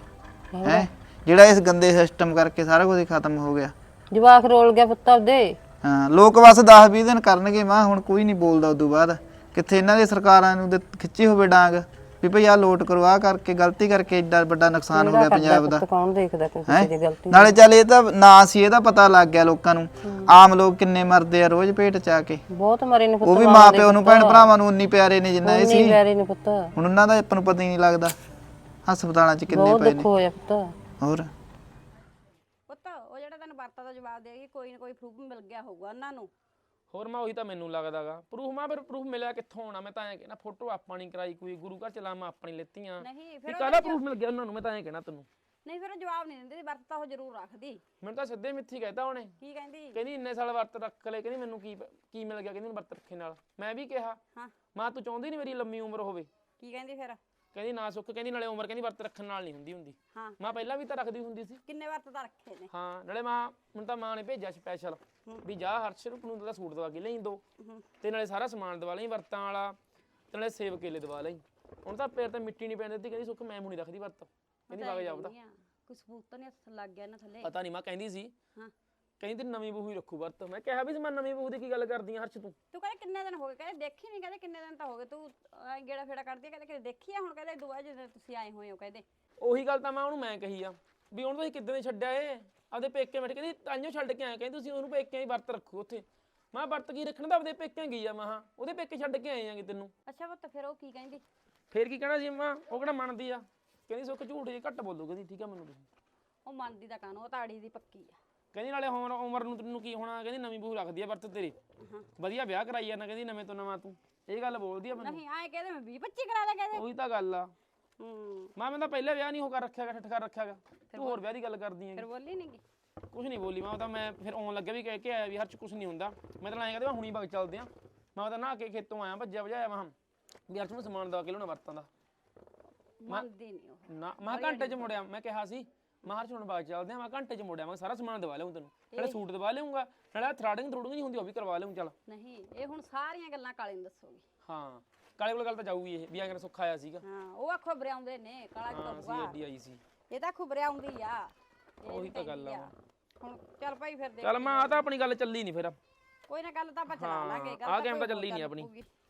ਹੈ? ਜਿਹੜਾ ਇਸ ਗੰਦੇ ਸਿਸਟਮ ਕਰਕੇ ਸਾਰਾ ਕੁਝ ਖਤਮ ਹੋ ਗਿਆ। ਜਵਾਕ ਰੋਲ ਗਿਆ ਪੁੱਤ ਆਪਦੇ। ਹਾਂ ਲੋਕ ਬਸ 10 20 ਦਿਨ ਕਰਨਗੇ ਮਾਂ ਹੁਣ ਕੋਈ ਨਹੀਂ ਬੋਲਦਾ ਉਦੋਂ ਬਾਅਦ। ਕਿੱਥੇ ਇਹਨਾਂ ਦੇ ਸਰਕਾਰਾਂ ਨੂੰ ਤੇ ਖਿੱਚੀ ਹੋਵੇ ਡਾਂਗ। ਵੀ ਭਈ ਆ ਲੋਟ ਕਰੋ ਆ ਕਰਕੇ ਗਲਤੀ ਕਰਕੇ ਏਡਾ ਵੱਡਾ ਨੁਕਸਾਨ ਹੋ ਗਿਆ ਪੰਜਾਬ ਦਾ। ਪੁੱਤ ਕੌਣ ਦੇਖਦਾ ਕੋਈ ਹੈਂ? ਕਿਸੇ ਦੀ ਗਲਤੀ ਨਾਲੇ ਚੱਲ ਇਹ ਤਾਂ ਨਾ ਸੀ ਇਹਦਾ ਪਤਾ ਲੱਗ ਗਿਆ ਲੋਕਾਂ ਨੂੰ। ਆਮ ਲੋਕ ਕਿੰਨੇ ਮਰਦੇ ਆ ਰੋਜ਼ ਪੇਟ ਚ ਆ ਕੇ। ਬਹੁਤ ਮਰੇ ਨੇ ਪੁੱਤ ਉਹ ਵੀ ਮਾਂ ਪਿਓ ਨੂੰ ਭੈਣ ਭਰਾਵਾਂ ਨੂੰ ਉਨੀ ਪਿਆਰੇ ਨੇ ਜਿੰਨਾ ਇਹ ਨਹੀਂ ਸੀ। ਪਿਆਰੇ ਨੇ ਪੁੱਤ। ਹੁਣ ਉਹਨਾਂ ਦਾ ਆਪਾਂ ਨੂੰ ਪਤਾ ਹੀ ਨਹੀਂ ਲੱਗਦਾ। ਹਸਪਤਾਲਾਂ ਚ ਕਿੰਨੇ ਬਹੁਤ ਪਏ ਦੁੱਖ ਨੇ। ਹੋਇਆ ਪੁੱਤ। ਹੋਰ? ਪੁੱਤ ਉਹ ਜਿਹੜਾ ਤੈਨੂੰ ਵਰਤਾ ਦਾ ਜਵਾਬ ਦੇਗੀ ਕੋਈ ਨਾ ਕੋਈ ਪ੍ਰੂਫ ਮਿਲ ਗਿਆ ਹੋਊਗਾ ਉਹਨਾਂ ਨੂੰ। ਹੋਰ ਮੈਂ ਉਹੀ ਤਾਂ ਮੈਨੂੰ ਲੱਗਦਾਗਾ। ਪ੍ਰੂਫ ਮੈਂ ਫਿਰ ਪ੍ਰੂਫ ਮਿਲਿਆ ਕਿੱਥੋਂ ਆਉਣਾ? ਮੈਂ ਤਾਂ ਐਂ ਕਹਿਣਾ ਫੋਟੋ ਆਪਾਂ ਨਹੀਂ ਕਰਾਈ ਕੋਈ ਗੁਰੂ ਘਰ ਚਲਾ ਮੈਂ ਆਪਣੀ ਲੈਤੀਆਂ। ਨਹੀਂ ਫਿਰ ਕਾਹਦਾ ਪ੍ਰੂਫ ਮਿਲ ਗਿਆ ਉਹਨਾਂ ਨੂੰ? ਮੈਂ ਤਾਂ ਐਂ ਕਹਿਣਾ ਤੈਨੂੰ। ਨਹੀਂ ਫਿਰ ਉਹ ਜਵਾਬ ਨਹੀਂ ਦਿੰਦੀ ਵਰਤਾ ਉਹ ਜ਼ਰੂਰ ਰੱਖਦੀ। ਮੈਨੂੰ ਤਾਂ ਸਿੱਧੇ ਮਿੱਥੀ ਕਹਿਤਾ ਉਹਨੇ। ਕੀ ਕਹਿੰਦੀ? ਕਹਿੰਦੀ ਇੰਨੇ ਸਾਲ ਵਰਤ ਰੱਖ ਲਏ। ਕਹਿੰਦੀ ਮੈਨੂੰ ਕੀ ਕੀ ਮਿਲ ਗਿਆ? ਕਹਿੰਦੀ ਮੈਨੂੰ ਵਰਤ ਰੱਖੇ ਨਾਲ। ਮੈਂ ਵੀ ਕਿਹਾ ਹਾਂ। ਮਾਂ ਤੂੰ ਚਾਹੁੰਦੀ ਨਹੀਂ ਮੇਰੀ ਲੰਮੀ ਉਮਰ ਹੋਵੇ? ਕੀ ਕਹਿੰਦੀ ਫਿਰ? ਕਹਿੰਦੀ ਨਾ ਸੁੱਖ ਕਹਿੰਦੀ ਨਾਲੇ ਉਮਰ ਕਹਿੰਦੀ ਵਰਤ ਰੱਖਣ ਨਾਲ ਨਹੀਂ ਹੁੰਦੀ ਹੁੰਦੀ। ਹਾਂ। ਮਾਂ ਪਹਿਲਾਂ ਵੀ ਤਾਂ ਰੱਖਦੀ ਹੁੰਦੀ ਸੀ। ਕਿੰਨੇ ਵਰਤ ਤਾਂ ਰੱਖੇ ਨੇ। ਹਾਂ ਨਾਲੇ ਮਾਂ ਹੁਣ ਤਾਂ ਮਾਂ ਨੇ ਭੇਜਿਆ ਸਪੈਸ਼ਲ ਵੀ ਜਾ ਹਰਸ਼ਰੂਪ ਨੂੰ ਤਾਂ ਸੂਟ ਦਵਾ ਕੇ ਲਈ ਦੋ। ਤੇ ਨਾਲੇ ਸਾਰਾ ਸਮਾਨ ਦਵਾ ਲਈ ਵਰਤਾਂ ਵਾਲਾ ਤੇ ਨਾਲੇ ਸੇਬ ਕੇਲੇ ਦਵਾ ਲਈ। ਹੁਣ ਤਾਂ ਪੈਰ ਤੇ ਮਿੱਟੀ ਨਹੀਂ ਪੈਣ ਦਿੱਤੀ ਕਹਿੰਦੀ ਸੁੱਖ ਮੈਂ ਨਹੀਂ ਰੱਖਦੀ ਵਰਤ। ਕਹਿੰਦੀ ਵਗ ਜਾ ਉਹਦਾ ਕੋਈ ਸਬੂਤ ਤਾਂ ਨਹੀਂ ਹੱਥ ਲੱਗ ਗਿਆ ਨਾ ਥੱਲੇ। ਪਤਾ ਨਹੀਂ ਮਾਂ ਕਹਿੰਦੀ ਸੀ। ਹਾਂ। ਕਹਿੰਦੀ ਤੇ ਨਵੀਂ ਬਹੂ ਹੀ ਰੱਖੂ ਵਰਤ ਮੈਂ ਕਿਹਾ ਵੀ ਮੈਂ ਨਵੀਂ ਬਹੂ ਦੀ ਕੀ ਗੱਲ ਕਰਦੀ ਆ ਹਰਸ਼ ਤੂੰ? ਤੂੰ ਕਹਿੰਦੇ ਕਿੰਨੇ ਦਿਨ ਹੋ ਗਏ? ਕਹਿੰਦੇ ਦੇਖੀ ਨਹੀਂ ਕਹਿੰਦੇ ਕਿੰਨੇ ਦਿਨ ਤਾਂ ਹੋ ਗਏ। ਤੂੰ ਗੇੜਾ ਫੇੜਾ ਕਰਦੀ ਆ, ਕਹਿੰਦੇ ਕਿ ਦੇਖੀ ਆ ਹੁਣ? ਕਹਿੰਦੇ ਦੁਆ ਜਦੋਂ ਤੁਸੀਂ ਆਏ ਹੋਏ ਹੋ ਕਹਿੰਦੇ। ਉਹੀ ਗੱਲ ਤਾਂ ਮੈਂ ਉਹਨੂੰ ਮੈਂ ਕਹੀ ਆ ਵੀ ਹੁਣ ਤੁਸੀਂ ਕਿੱਦਾਂ ਦੇ ਛੱਡਿਆ ਏ ਆਪਦੇ ਪੇਕੇ ਬੈਠ ਕਹਿੰਦੀ ਤਾਂਿਓ ਛੱਡ ਕੇ ਆਏ ਕਹਿੰਦੀ ਤੁਸੀਂ ਉਹਨੂੰ ਪੇਕਿਆਂ ਹੀ ਵਰਤ ਰੱਖੋ ਉੱਥੇ। ਮੈਂ ਕਿਹਾ ਵਰਤ ਕੀ ਰੱਖਣਾ ਤਾਂ ਆਪਦੇ ਪੇਕਿਆਂ ਗਈ ਆ ਮੈਂ ਹਾਂ ਉਹਦੇ ਪੇਕੇ ਛੱਡ ਕੇ ਆਏ ਆਂਗੇ ਤੈਨੂੰ ਅੱਛਾ ਪੁੱਤ ਫਿਰ ਉਹ ਕੀ ਕਹਿੰਦੀ? ਫੇਰ ਕੀ ਕਹਿਣਾ ਸੀ ਮਾਂ ਉਹ ਕਿਹੜਾ ਮੰਨਦੀ ਆ? ਕਹਿੰਦੀ ਸੁੱਖ ਝੂਠ ਜੇ ਘੱਟ ਬੋਲੋ ਕਹਿੰਦੀ ਠੀਕ ਆ ਮੈਨੂੰ ਤੁਸੀਂ। ਉਹ ਮੰਨਦੀ ਦਾ ਕਾਨੂੰ ਉਹ ਤਾੜੀ ਦੀ ਪੱਕੀ ਆ। ਕਹਿੰਦੀ ਨਾਲੇ ਹੁਣ ਉਮਰ ਨੂੰ ਤੈਨੂੰ ਕੀ ਹੋਣਾ ਕਹਿੰਦੀ ਨਵੀਂ ਬਹੂ ਰੱਖਦੀ ਆ ਵਰਤ ਤੇਰੇ। ਵਧੀਆ ਵਿਆਹ ਕਰਾਈ ਜਾਂਦਾ ਕਹਿੰਦੀ ਨਵੇਂ ਤੋਂ ਨਵਾਂ ਤੂੰ। ਇਹ ਗੱਲ ਬੋਲਦੀ ਆ ਮੈਨੂੰ। ਨਹੀਂ ਆਏ ਕਹਿੰਦੇ ਮੈਂ 20 25 ਕਰਾ ਲਿਆ ਕਹਿੰਦੇ। ਉਹੀ ਤਾਂ ਗੱਲ ਆ। ਹੂੰ। ਮਾਂ ਮੈਂ ਤਾਂ ਪਹਿਲੇ ਵਿਆਹ ਨਹੀਂ ਹੋ ਕਰ ਰੱਖਿਆਗਾ ਠੱਠ ਕਰ ਰੱਖਿਆਗਾ ਤੂੰ ਹੋਰ ਵਿਆਹ ਦੀ ਗੱਲ ਕਰਦੀ ਹੈ ਫਿਰ ਬੋਲੀ ਨਹੀਂ ਗੀ ਕੁਝ ਨਹੀਂ ਬੋਲੀ ਮੈਂ ਤਾਂ ਮੈਂ ਫਿਰ ਆਉਣ ਲੱਗਿਆ ਵੀ ਕਹਿ ਕੇ ਆਇਆ ਵੀ ਹਰ ਚ ਕੁਝ ਨਹੀਂ ਹੁੰਦਾ। ਮੈਂ ਤਾਂ ਐਂ ਕਹਿੰਦਾ ਹੁਣੀ ਬਗ ਚੱਲਦੇ ਆ। ਮੈਂ ਤਾਂ ਨਹਾ ਕੇ ਖੇਤੋਂ ਆਇਆ ਭੱਜਿਆ ਭਜਾਇਆ ਮੈਂ ਵੀ ਹਰ ਨੂੰ ਸਮਾਨ ਦਵਾ ਕੇ ਲਿਆਉਣਾ ਵਰਤਾਂ ਦਾ। ਮੰਨਦੀ ਨਹੀਂ ਉਹ। ਨਾ ਮੈਂ ਘੰਟੇ ਚ ਮੁੜਿਆ ਮੈਂ ਕਿਹਾ ਸੀ ਮੈਂ ਹਰ ਚ ਹੁਣ ਬਾਗ ਚੱਲਦੇ ਆ ਮੈਂ ਘੰਟੇ ਚ ਮੁੜਿਆ ਮੈਂ ਸਾਰਾ ਸਮਾਨ ਦਵਾ ਲਿਆਉਂ ਤੈਨੂੰ। ਨਾਲੇ ਸੂਟ ਦਵਾ ਲਿਆਉਂਗਾ ਨਾਲੇ ਥਰੈਡਿੰਗ ਥਰੂਡਿੰਗ ਨਹੀਂ ਹੁੰਦੀ ਉਹ ਵੀ ਕਰਵਾ ਲਿਆਉਂ ਚੱਲ। ਨਹੀਂ ਇਹ ਹੁਣ ਸਾਰੀਆਂ ਗੱਲਾਂ ਕਾਲੇ ਨੂੰ ਦੱਸੋਗੀ। ਹਾਂ ਕਾਲੇ ਕੋਲ ਗੱਲ ਤਾਂ ਜਾਊਗੀ ਇਹ ਵੀ ਆ ਕੇ ਸੁੱਖ ਆਇਆ ਸੀਗਾ। ਹਾਂ ਉਹ ਆਖੋ ਬਰਿਆਉਂਦੇ ਨੇ ਕਾਲਾ ਹਾਂ ਸੀ ਐਡੀ ਆਈ ਸੀ। ਇਹ ਤਾਂ ਖੁਬਰਿਆ ਆਉਂਦੀ ਆ। ਇਹ ਉਹੀ ਤਾਂ ਗੱਲ ਆ। ਹੁਣ ਚੱਲ ਭਾਈ ਫਿਰ ਦੇਖ ਚੱਲ ਮੈਂ ਆ ਤਾਂ ਆਪਣੀ ਗੱਲ ਚੱਲੀ ਨਹੀਂ ਫਿਰ। ਕੋਈ ਨਾ ਗੱਲ ਤਾਂ ਆਪਾਂ ਚਲਾ ਲਾਂਗੇ ਗੱਲ ਆ ਤਾਂ ਗੇਮ ਕੋਈ ਤਾਂ ਹੋਰ ਚੱਲੀ ਨਹੀਂ ਆਪਣੀ।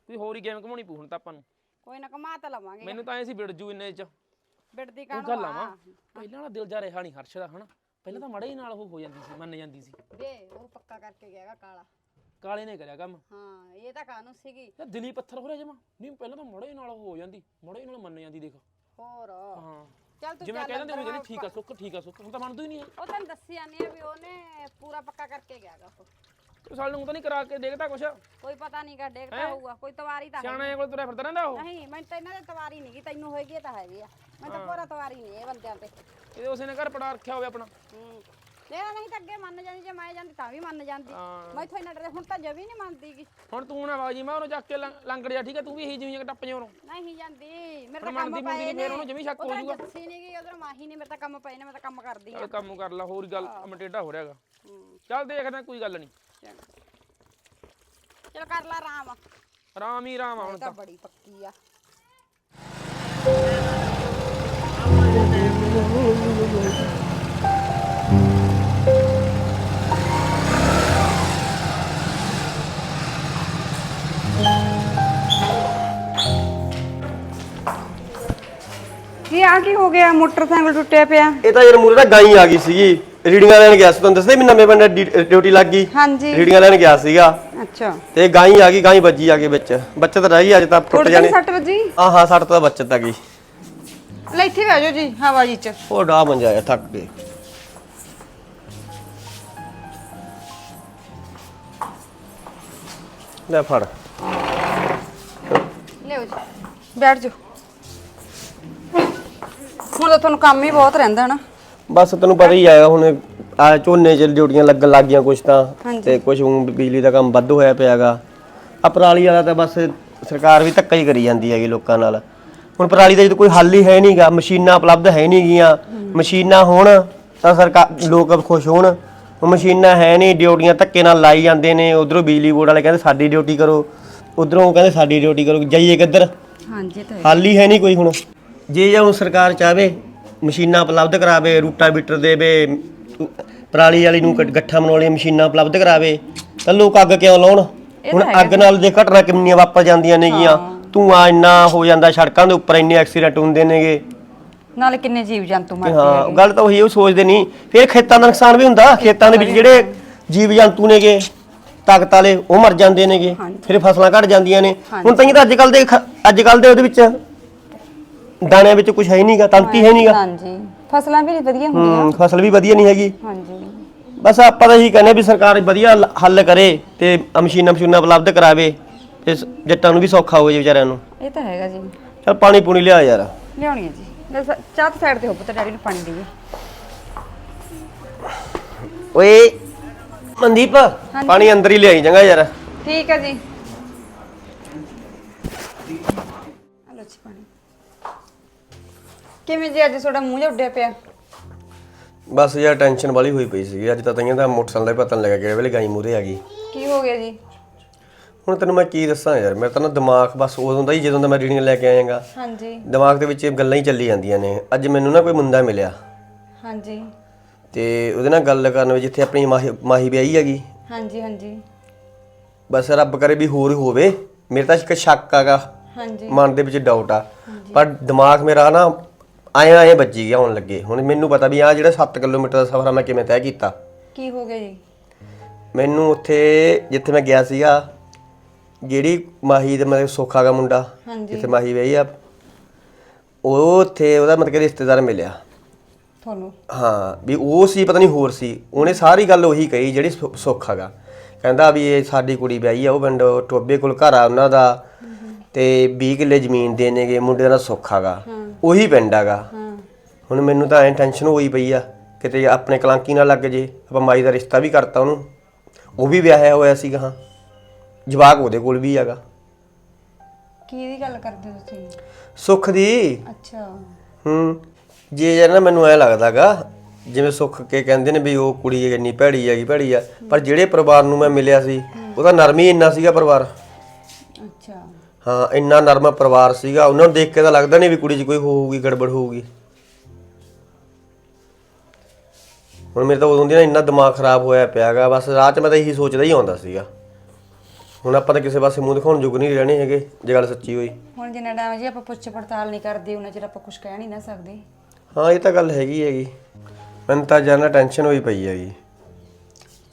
ਕੋਈ ਹੋਰ ਹੀ ਗੇਮ ਘਮਾਉਣੀ ਪਊ ਹੁਣ ਤਾਂ ਆਪਾਂ ਨੂੰ। ਕੋਈ ਨਾ ਕਮਾ ਤਾਂ ਲਵਾਂਗੇ। ਮੈਨੂੰ ਤਾਂ ਐ ਸੀ ਵਿੜਜੂ ਇੰਨੇ ਚ। ਬਿੜਦੀ ਉਹ ਕਾਹਨੂੰ ਗੱਲ ਆਵਾਂ ਪਹਿਲਾਂ ਵਾਲਾ ਦਿਲ ਜਾ ਰਿਹਾ ਨਹੀਂ ਹਰਸ਼ ਦਾ ਹਨਾ। ਪਹਿਲਾਂ ਤਾਂ ਮੜੇ ਹੀ ਨਾਲ ਉਹ ਹੋ ਜਾਂਦੀ ਸੀ ਮੰਨ ਜਾਂਦੀ ਸੀ। ਵੇ ਉਹ ਪੱਕਾ ਕਰਕੇ ਗਿਆਗਾ ਕਾਲਾ। ਕਾਲੇ ਨੇ ਕਰਿਆ ਕੰਮ। ਹਾਂ ਇਹ ਤਾਂ ਕਾਨੂੰ ਸੀਗੀ? ਯਾਰ ਦਿਲੀ ਪੱਥਰ ਹੋ ਰਿਹਾ ਜਮਾ। ਨਹੀਂ ਪਹਿਲਾਂ ਤਾਂ ਮੜੇ ਨਾਲ ਉਹ ਹੋ ਜਾਂਦੀ ਮੜੇ ਨਾਲ ਮੰਨ ਜਾਂਦੀ ਦੇਖ। ਹੋਰ। ਹਾਂ। ਚੱਲ ਤੂੰ ਜਿਵੇਂ ਚੱਲ ਕਹਿੰਦੇ ਹੁੰਦੇ ਕਹਿੰਦੀ ਠੀਕ ਆ ਸੁੱਖ ਠੀਕ ਆ ਸੁੱਖ। ਹੁਣ ਤਾਂ ਮੰਨਦੀ ਹੀ ਨਹੀਂ ਹੈ ਉਹ ਤੈਨੂੰ ਦੱਸੀ ਜਾਂਦੀ ਆ ਵੀ ਉਹਨੇ ਪੂਰਾ ਪੱਕਾ ਕਰਕੇ ਗਿਆਗਾ ਉਹ। ਤੂੰ ਸਾਲ ਨੂੰ ਤਾਂ ਨਹੀਂ ਕਰਾ ਕੇ ਦੇਖਦਾ ਕੁਛ? ਕੋਈ ਪਤਾ ਨਹੀਂ ਗਾ ਡੇਗਦਾ ਹੋਊਗਾ ਕੋਈ ਤਵਾਰੀ ਤਾਂ ਸਿਆਣਾ ਕੋਲ ਤੁਰਿਆ ਫਿਰਦਾ ਰਹਿੰਦਾ ਉਹ? ਨਹੀਂ ਮੈਨੂੰ ਤਾਂ ਇਹਨਾਂ ਦੇ ਤਵਾਰੀ ਨਹੀਂ ਗੀ ਤੈਨੂੰ ਹੋਏਗੀ ਇਹ ਤਾਂ ਹੈਗੀ ਆ। ਮੈਂ ਤਾਂ ਪੂਰਾ ਤਵਾਰੀ ਨਹੀਂ ਇਹ ਬੰਦਿਆਂ ਤੇ। ਇਹਦੇ ਉਸੇ ਨੇ ਘਰ ਪੜਾ ਰੱਖਿਆ ਹੋਵੇ ਆਪਣਾ। ਹੂੰ। ਮੇਰਾ ਨਹੀਂ ਤਾਂ ਅੱਗੇ ਮੰਨ ਜਾਂਦੀ ਜੇ ਮੈਂ ਜਾਂਦੀ ਤਾਂ ਵੀ ਮੰਨ ਜਾਂਦੀ। ਮੈਂ ਇੱਥੋਂ ਇਹਨਾਂ ਡਰੇ ਹੁਣ ਤਾਂ ਜਵੀ ਨਹੀਂ ਮੰਨਦੀਗੀ ਹੁਣ ਤੂੰ ਨਾ ਬਾਜੀ ਮੈਂ ਉਹਨੂੰ ਚੱਕ ਕੇ ਲੰਗ- ਲੰਗੜ ਜਾ ਠੀਕ ਹੈ ਤੂੰ ਵੀ ਇਹੀ ਜਿਹੀਆਂ ਟੱਪ ਜਿਉਂ ਨਹੀਂ ਜਾਂਦੀ ਮੇਰੇ ਤਾਂ ਮੰਨਦੀ ਕੰਮ ਪਏ ਨੀ, ਫਿਰ ਉਹਨੂੰ ਜਮੀ ਸ਼ੱਕ ਹੋ ਉਧਰ ਜਾਊਗਾ। ਜੱਸੀ ਨਹੀਂ ਗਈ ਉਧਰ ਮਾਹੀ ਨਹੀਂ ਮੇਰੇ ਤਾਂ ਕੰਮ ਪਏ ਨੇ ਮੈਂ ਤਾਂ ਕੰਮ ਕਰਦੀ ਆ। ਚੱਲ ਕੰਮ ਕਰ ਲਾ ਹੋਰ ਗੱਲ ਮਟੇਡਾ ਹੋ ਰਿਹਾਗਾ। ਚੱਲ ਦੇਖਦਾ ਕੋਈ ਗੱਲ ਨਹੀਂ ਚਲ ਕਰ ਲਾ ਆਰਾਮ। ਆਰਾਮ ਹੀ ਆਰਾਮ ਆ ਹੁਣ ਤਾਂ ਤਾਂ। ਬੜੀ ਪੱਕੀ ਆ। ਕੀ ਆ ਕੀ ਹੋ ਗਿਆ? ਮੋਟਰਸਾਈਕਲ ਟੁੱਟਿਆ ਪਿਆ। ਇਹ ਤਾਂ ਯਾਰ ਮੂਰੇ ਤਾਂ ਗਾਈ ਆ ਗਈ ਸੀਗੀ। ਰੀਡਿੰਗਾਂ ਲੈਣ ਗਿਆ ਸੀ ਤੁਹਾਨੂੰ ਦੱਸਦੇ ਵੀ ਨਵੇਂ ਡੀ- ਡਿਊਟੀ ਲੱਗ ਗਈ? ਹਾਂਜੀ। ਰੀਡਿੰਗਾਂ ਲੈਣ ਗਿਆ ਸੀਗਾ। ਅੱਛਾ। ਤੇ ਗਾਈ ਆ ਗਈ ਗਾਈ ਵੱਜੀ ਆ ਕੇ ਵਿੱਚ। ਬੱਚਤ ਰਹਿ ਗਈ ਅੱਜ ਤਾਂ ਟੁੱਟ ਜਾਣੇ। ਜਿਹੀ ਸੱਟ ਵੱਜੀ? ਆ ਹਾਂ ਸੱਟ ਤਾਂ ਬੱਚਤ ਆ ਗਈ। ਲੈ ਇੱਥੇ ਬਹਿ ਜਾਓ ਜੀ ਹਵਾ ਜੀ ਚ। ਉਹ ਡਾ ਬਣ ਜਾਇਆ ਥੱਕ ਗਏ। ਲੈ ਫੜ। ਲਿਓ ਜੀ ਬੈਠ ਜਾਓ। ਹੁਣ ਤਾਂ ਤੁਹਾਨੂੰ ਕੰਮ ਹੀ ਬਹੁਤ ਰਹਿੰਦਾ ਨਾ ਬਸ ਤੈਨੂੰ ਪਤਾ ਹੀ ਆਇਆ ਹੁਣ ਆ ਝੋਨੇ ਚ ਡਿਊਟੀਆਂ ਲੱਗਣ ਲੱਗ ਗਈਆਂ ਕੁਛ ਤਾਂ ਹਾਂਜੀ। ਤੇ ਕੁਛ ਊਂ ਬਿਜਲੀ ਦਾ ਕੰਮ ਵੱਧ ਹੋਇਆ ਪਿਆਗਾ। ਆ ਪਰਾਲੀ ਵਾਲਾ ਤਾਂ ਬਸ ਸਰਕਾਰ ਵੀ ਧੱਕਾ ਹੀ ਕਰੀ ਜਾਂਦੀ ਹੈਗੀ ਲੋਕਾਂ ਨਾਲ। ਹੁਣ ਪਰਾਲੀ ਦਾ ਜਦੋਂ ਕੋਈ ਹੱਲ ਹੀ ਹੈ ਨਹੀਂਗਾ ਮਸ਼ੀਨਾਂ ਉਪਲਬਧ ਹੈ ਨਹੀਂ ਗੀਆਂ ਮਸ਼ੀਨਾਂ ਹੋਣ ਤਾਂ ਸਰਕਾਰ ਲੋਕ ਖੁਸ਼ ਹੋਣ। ਉਹ ਮਸ਼ੀਨਾਂ ਹੈ ਨਹੀਂ ਡਿਊਟੀਆਂ ਧੱਕੇ ਨਾਲ ਲਾਈ ਜਾਂਦੇ ਨੇ ਉਧਰੋਂ ਬਿਜਲੀ ਬੋਰਡ ਵਾਲੇ ਕਹਿੰਦੇ ਸਾਡੀ ਡਿਊਟੀ ਕਰੋ ਉਧਰੋਂ ਕਹਿੰਦੇ ਸਾਡੀ ਡਿਊਟੀ ਕਰੋ ਜਾਈਏ ਕਿੱਧਰ? ਹਾਂਜੀ ਤਾਂ ਹੱਲ ਹੀ ਹੈ ਨਹੀਂ ਕੋਈ ਹੁਣ। ਜੇ ਜਾਂ ਹੁਣ ਸਰਕਾਰ ਚਾਹਵੇ ਮਸ਼ੀਨਾਂ ਉਪਲਬਧ ਕਰਾਵੇ ਰੂਟਾਵੀਟਰ ਦੇਵੇ ਪਰਾਲੀ ਵਾਲੀ ਨੂੰ ਗ- ਗੱਠਾਂ ਬਣਾਉਣ ਵਾਲੀਆਂ ਮਸ਼ੀਨਾਂ ਉਪਲਬਧ ਕਰਾਵੇ। ਤਾਂ ਲੋਕ ਅੱਗ ਕਿਉਂ ਲਾਉਣ? ਹੁਣ ਅੱਗ ਨਾਲ ਜੇ ਘਟਨਾ ਕਿੰਨੀਆਂ ਵਾਪਰ ਜਾਂਦੀਆਂ ਨੇਗੀਆਂ। ਧੂਆਂ ਇੰਨਾ ਹੋ ਜਾਂਦਾ ਸੜਕਾਂ ਦੇ ਉੱਪਰ ਇੰਨੇ ਐਕਸੀਡੈਂਟ ਹੁੰਦੇ ਨੇਗੇ। ਨਾਲੇ ਕਿੰਨੇ ਜੀਵ ਜੰਤੂ ਤੇ ਮਰਦੇ ਹਾਂ ਗੱਲ ਤਾਂ ਉਹੀ ਉਹ ਸੋਚਦੇ ਨਹੀਂ। ਫਿਰ ਖੇਤਾਂ ਦਾ ਨੁਕਸਾਨ ਵੀ ਹੁੰਦਾ। ਖੇਤਾਂ ਦੇ ਵਿੱਚ ਜਿਹੜੇ ਜੀਵ ਜੰਤੂ ਨੇਗੇ ਤਾਕਤ ਵਾਲੇ ਉਹ ਮਰ ਜਾਂਦੇ ਨੇਗੇ। ਫਿਰ ਫਸਲਾਂ ਘਟ ਜਾਂਦੀਆਂ ਨੇ। ਹੁਣ ਤਾਂ ਇਹ ਤਾਂ ਅੱਜ ਕੱਲ ਦੇ ਖ- ਅੱਜ ਕੱਲ ਦੇ ਉਹਦੇ ਵਿੱਚ ਦਾਣਿਆਂ ਵਿੱਚ ਕੁਝ ਹੈ ਨਹੀਂਗਾ ਤੰਤੀ ਹੈ ਨਹੀਂਗਾ। ਹਾਂਜੀ ਫਸਲਾਂ ਵੀ ਵਧੀਆ ਹੁੰਦੀਆਂ। ਹੂੰ ਫਸਲ ਵੀ ਵਧੀਆ ਨਹੀਂ ਹੈਗੀ। ਹਾਂਜੀ। ਬਸ ਆਪਾਂ ਤਾਂ ਇਹੀ ਕਹਿੰਦੇ ਵੀ ਸਰਕਾਰ ਵਧੀਆ ਲ- ਹੱਲ ਕਰੇ ਤੇ ਮਸ਼ੀਨਾਂ ਮਸ਼ੀਨਾਂ ਉਪਲਬਧ ਕਰਾਵੇ ਤੇ ਸ- ਜੱਟਾਂ ਨੂੰ ਵੀ ਸੌਖਾ ਹੋ ਜੇ ਵਿਚਾਰਿਆਂ ਨੂੰ। ਇਹ ਤਾਂ ਹੈਗਾ ਜੀ। ਚਲ ਪਾਣੀ ਪੂਣੀ ਲਿਆ ਯਾਰ। ਲਿਆਉਣੀ ਹੈ ਜੀ। ਲੈ ਸ- ਚਾਹ ਸਾਈਡ ਤੇ ਹੋ ਪੁੱਤ ਡੈਡੀ ਨੂੰ ਪਾਣੀ ਦੇਈਏ। ਓਏ ਮਨਦੀਪ ਪਾਣੀ ਅੰਦਰ ਹੀ ਲਿਆਈ ਚੰਗਾ ਯਾਰ। ਠੀਕ ਹੈ ਜੀ। ਹਲੋ ਜੀ ਪਾਣੀ। ਕਿਵੇਂ ਜੀ ਅੱਜ ਤੁਹਾਡਾ ਮੂੰਹ ਜਿਹਾ ਉੱਡਿਆ ਪਿਆ? ਬਸ ਯਾਰ ਟੈਨਸ਼ਨ ਵਾਲੀ ਹੋਈ ਪਈ ਸੀ ਅੱਜ ਤਾਂ ਤਈਆਂ ਦਾ ਮੋਟਰਸਾਈਕਲ ਦਾ ਹੀ ਪਤਾ ਨਹੀਂ ਲੱਗਾ ਕਿਹੜੇ ਵੇਲੇ ਗਾਈ ਮੂਰੇ ਆ ਗਈ। ਕੀ ਹੋ ਗਿਆ ਜੀ? ਹੁਣ ਤੈਨੂੰ ਮੈਂ ਕੀ ਦੱਸਾਂ ਯਾਰ ਮੇਰਾ ਤਾਂ ਨਾ ਦਿਮਾਗ ਬਸ ਉਦੋਂ ਦਾ ਹੀ ਜਦੋਂ ਦਾ ਮੈਂ ਰੀਡਿੰਗ ਲੈ ਕੇ ਆਇਆਗਾ ਹਾਂਜੀ। ਦਿਮਾਗ ਦੇ ਵਿੱਚ ਇਹ ਗੱਲਾਂ ਹੀ ਚੱਲੀ ਜਾਂਦੀਆਂ ਨੇ। ਅੱਜ ਮੈਨੂੰ ਨਾ ਕੋਈ ਮੁੰਡਾ ਮਿਲਿਆ। ਹਾਂਜੀ। ਤੇ ਉਹਦੇ ਨਾਲ ਗੱਲ ਕਰਨ ਵਿੱਚ ਜਿੱਥੇ ਆਪਣੀ ਮਾਹੀ ਮਾਹੀ ਵਿਆਹੀ ਹੈਗੀ। ਹਾਂਜੀ ਹਾਂਜੀ। ਬਸ ਰੱਬ ਕਰੇ ਵੀ ਹੋਰ ਹੋਵੇ। ਮੇਰੇ ਤਾਂ ਇੱਕ ਸ਼ੱਕ ਆਗਾ ਹਾਂਜੀ। ਮਨ ਦੇ ਵਿੱਚ ਡਾਊਟ ਆ। ਪਰ ਦਿਮਾਗ ਮੇਰਾ ਨਾ ਆਏ ਆਏ ਵੱਜੀ ਗਿਆ ਹੁਣ ਲੱਗੇ। ਹੁਣ ਮੈਨੂੰ ਪਤਾ ਵੀ ਆ ਜਿਹੜਾ 7 ਕਿਲੋਮੀਟਰ ਦਾ ਸਫ਼ਰ ਆ ਮੈਂ ਕਿਵੇਂ ਤੈਅ ਕੀਤਾ। ਕੀ ਹੋ ਗਿਆ ਜੀ? ਮੈਨੂੰ ਉੱਥੇ ਜਿੱਥੇ ਮੈਂ ਗਿਆ ਸੀਗਾ ਜਿਹੜੀ ਮਾਹੀ ਦੇ ਮਤਲਬ ਸੋਖਾ ਦਾ ਮੁੰਡਾ ਜਿੱਥੇ ਮਾਹੀ ਵਿਆਹੀ ਆ ਉਹ ਉੱਥੇ ਉਹਦਾ ਮਤਲਬ ਕਿ ਰਿਸ਼ਤੇਦਾਰ ਮਿਲਿਆ। ਤੁਹਾਨੂੰ? ਹਾਂ ਵੀ ਉਹ ਸੀ ਪਤਾ ਨਹੀਂ ਹੋਰ ਸੀ ਉਹਨੇ ਸਾਰੀ ਗੱਲ ਉਹੀ ਕਹੀ ਜਿਹੜੀ ਸੁ- ਸੁੱਖ ਹੈਗਾ ਕਹਿੰਦਾ ਵੀ ਇਹ ਸਾਡੀ ਕੁੜੀ ਵਿਆਹੀ ਆ ਉਹ ਪਿੰਡ ਟੋਬੇ ਕੋਲ ਘਰ ਆ ਉਹਨਾਂ ਦਾ ਤੇ 20 ਕਿੱਲੇ ਜ਼ਮੀਨ ਦੇਣਗੇ ਮੁੰਡੇ ਦਾ ਸੁੱਖ ਹੈਗਾ ਉਹੀ ਪਿੰਡ ਹੈਗਾ ਹੁਣ ਮੈਨੂੰ ਤਾਂ ਐਂ ਟੈਨਸ਼ਨ ਹੋਈ ਪਈ ਆ ਕਿਤੇ ਆਪਣੇ ਕਲਾਂਕੀ ਨਾਲ ਲੱਗ ਜੇ ਆਪਾਂ ਮਾਈ ਦਾ ਰਿਸ਼ਤਾ ਵੀ ਕਰਤਾ ਉਹਨੂੰ। ਉਹ ਵੀ ਵਿਆਹਿਆ ਹੋਇਆ ਸੀਗਾ ਹਾਂ। ਜਵਾਕ ਉਹਦੇ ਕੋਲ ਵੀ ਹੈਗਾ ਕੀ ਦੀ ਗੱਲ ਕਰਦੇ ਹੋ ਤੁਸੀਂ? ਸੁੱਖ ਦੀ। ਅੱਛਾ। ਹੂੰ। ਜੇ ਯਾਰ ਨਾ ਮੈਨੂੰ ਐ ਲੱਗਦਾਗਾ ਜਿਵੇਂ ਸੁੱਖ ਕੇ ਕਹਿੰਦੇ ਨੇ ਵੀ ਉਹ ਕੁੜੀ ਇੰਨੀ ਭੈੜੀ ਹੈਗੀ ਭੈੜੀ ਆ। ਪਰ ਜਿਹੜੇ ਪਰਿਵਾਰ ਨੂੰ ਮੈਂ ਮਿਲਿਆ ਸੀ ਉਹਦਾ ਨਰਮ ਇੰਨਾ ਸੀਗਾ ਪਰਿਵਾਰ। ਹਾਂ ਇੰਨਾ ਨਰਮ ਪਰਿਵਾਰ ਸੀਗਾ। ਉਹਨਾਂ ਨੂੰ ਦੇਖ ਕੇ ਤਾਂ ਲੱਗਦਾ ਨਹੀਂ ਵੀ ਕੁੜੀ 'ਚ ਕੋਈ ਹੋਊਗੀ ਗੜਬੜ ਹੋਊਗੀ। ਹੁਣ ਮੇਰੇ ਤਾਂ ਉਦੋਂ ਦੀ ਨਾ ਇੰਨਾ ਦਿਮਾਗ ਖਰਾਬ ਹੋਇਆ ਪਿਆਗਾ ਬਸ ਰਾਤ 'ਚ ਮੈਂ ਤਾਂ ਇਹੀ ਸੋਚਦਾ ਹੀ ਆਉਂਦਾ ਸੀਗਾ। ਹੁਣ ਆਪਾਂ ਤਾਂ ਕਿਸੇ ਪਾਸੇ ਮੂੰਹ ਦਿਖਾਉਣ ਜੁਗ ਨਹੀਂ ਰਹਿਣੇ ਹੈਗੇ ਜੇ ਗੱਲ ਸੱਚੀ ਹੋਈ। ਹੁਣ ਜਿੰਨਾ ਟਾਈਮ ਜੀ ਆਪਾਂ ਪੁੱਛ ਪੜਤਾਲ ਨਹੀਂ ਕਰਦੇ ਉਹਨਾਂ ਚਿਰ ਆਪਾਂ ਕੁਝ ਕਹਿ ਨਹੀਂ ਨਾ ਸਕਦੇ। ਹਾਂ ਇਹ ਤਾਂ ਗੱਲ ਹੈਗੀ ਹੈਗੀ। ਮੈਨੂੰ ਤਾਂ ਜਾਨਾ ਟੈਨਸ਼ਨ ਹੋਈ ਪਈ ਹੈਗੀ।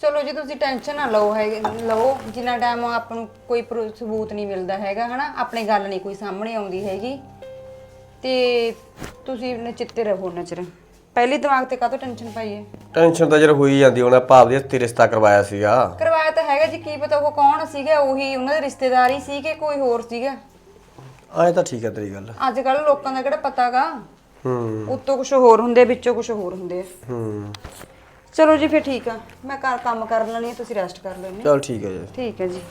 ਚਲੋ ਜੀ ਤੁਸੀਂ ਟੈਨਸ਼ਨ ਨਾ ਲਓ ਹੈਗੇ ਲਓ ਜਿੰਨਾ ਟਾਈਮ ਆਪ ਨੂੰ ਕੋਈ ਪ੍ਰੋ- ਸਬੂਤ ਨਹੀਂ ਮਿਲਦਾ ਹੈਗਾ ਹਨਾ? ਆਪਣੀ ਗੱਲ ਨਹੀਂ ਕੋਈ ਸਾਹਮਣੇ ਆਉਂਦੀ ਹੈਗੀ। ਤੇ ਤੁਸੀਂ ਨਚਿੱਤੇ ਰਹੋ ਨਜ਼ਰ ਪਹਿਲੀ ਦਿਮਾਗ ਤੇ ਕਾਹਤੋਂ ਟੈਨਸ਼ਨ ਪਾਈ ਹੈ ਟੈਨਸ਼ਨ ਤਾਂ ਜਰ ਹੋਈ ਜਾਂਦੀ ਹੁਣ ਆਪਾਂ ਆਪਦੇ ਹੱਥੀ ਰਿਸ਼ਤਾ ਕਰਵਾਇਆ ਸੀਗਾ। ਕਰਵਾਇਆ ਤਾਂ ਹੈਗਾ ਜੀ ਕੀ ਪਤਾ ਉਹ ਕੌਣ ਸੀਗਾ ਉਹੀ ਉਹਨਾਂ ਦੇ ਰਿਸ਼ਤੇਦਾਰ ਹੀ ਸੀ ਕਿ ਕੋਈ ਹੋਰ ਸੀਗਾ। ਆਏ ਤਾਂ ਠੀਕ ਹੈ ਤੇਰੀ ਗੱਲ। ਅੱਜ ਕੱਲ ਲੋਕਾਂ ਦਾ ਕਿਹੜਾ ਪਤਾਗਾ ਹੂੰ। ਉੱਤੋਂ ਕੁਝ ਹੋਰ ਹੁੰਦੇ ਵਿੱਚੋਂ ਕੁਝ ਹੋਰ ਹੁੰਦੇ ਆ। ਹੂੰ। ਚਲੋ ਜੀ ਫਿਰ ਠੀਕ ਆ। ਮੈਂ ਘਰ ਕੰਮ ਕਰ ਲੈਣੀ ਆ ਤੁਸੀਂ ਰੈਸਟ ਕਰ ਲੈਣੀ ਚਲ ਠੀਕ ਹੈ ਜੀ। ਠੀਕ ਹੈ ਜੀ।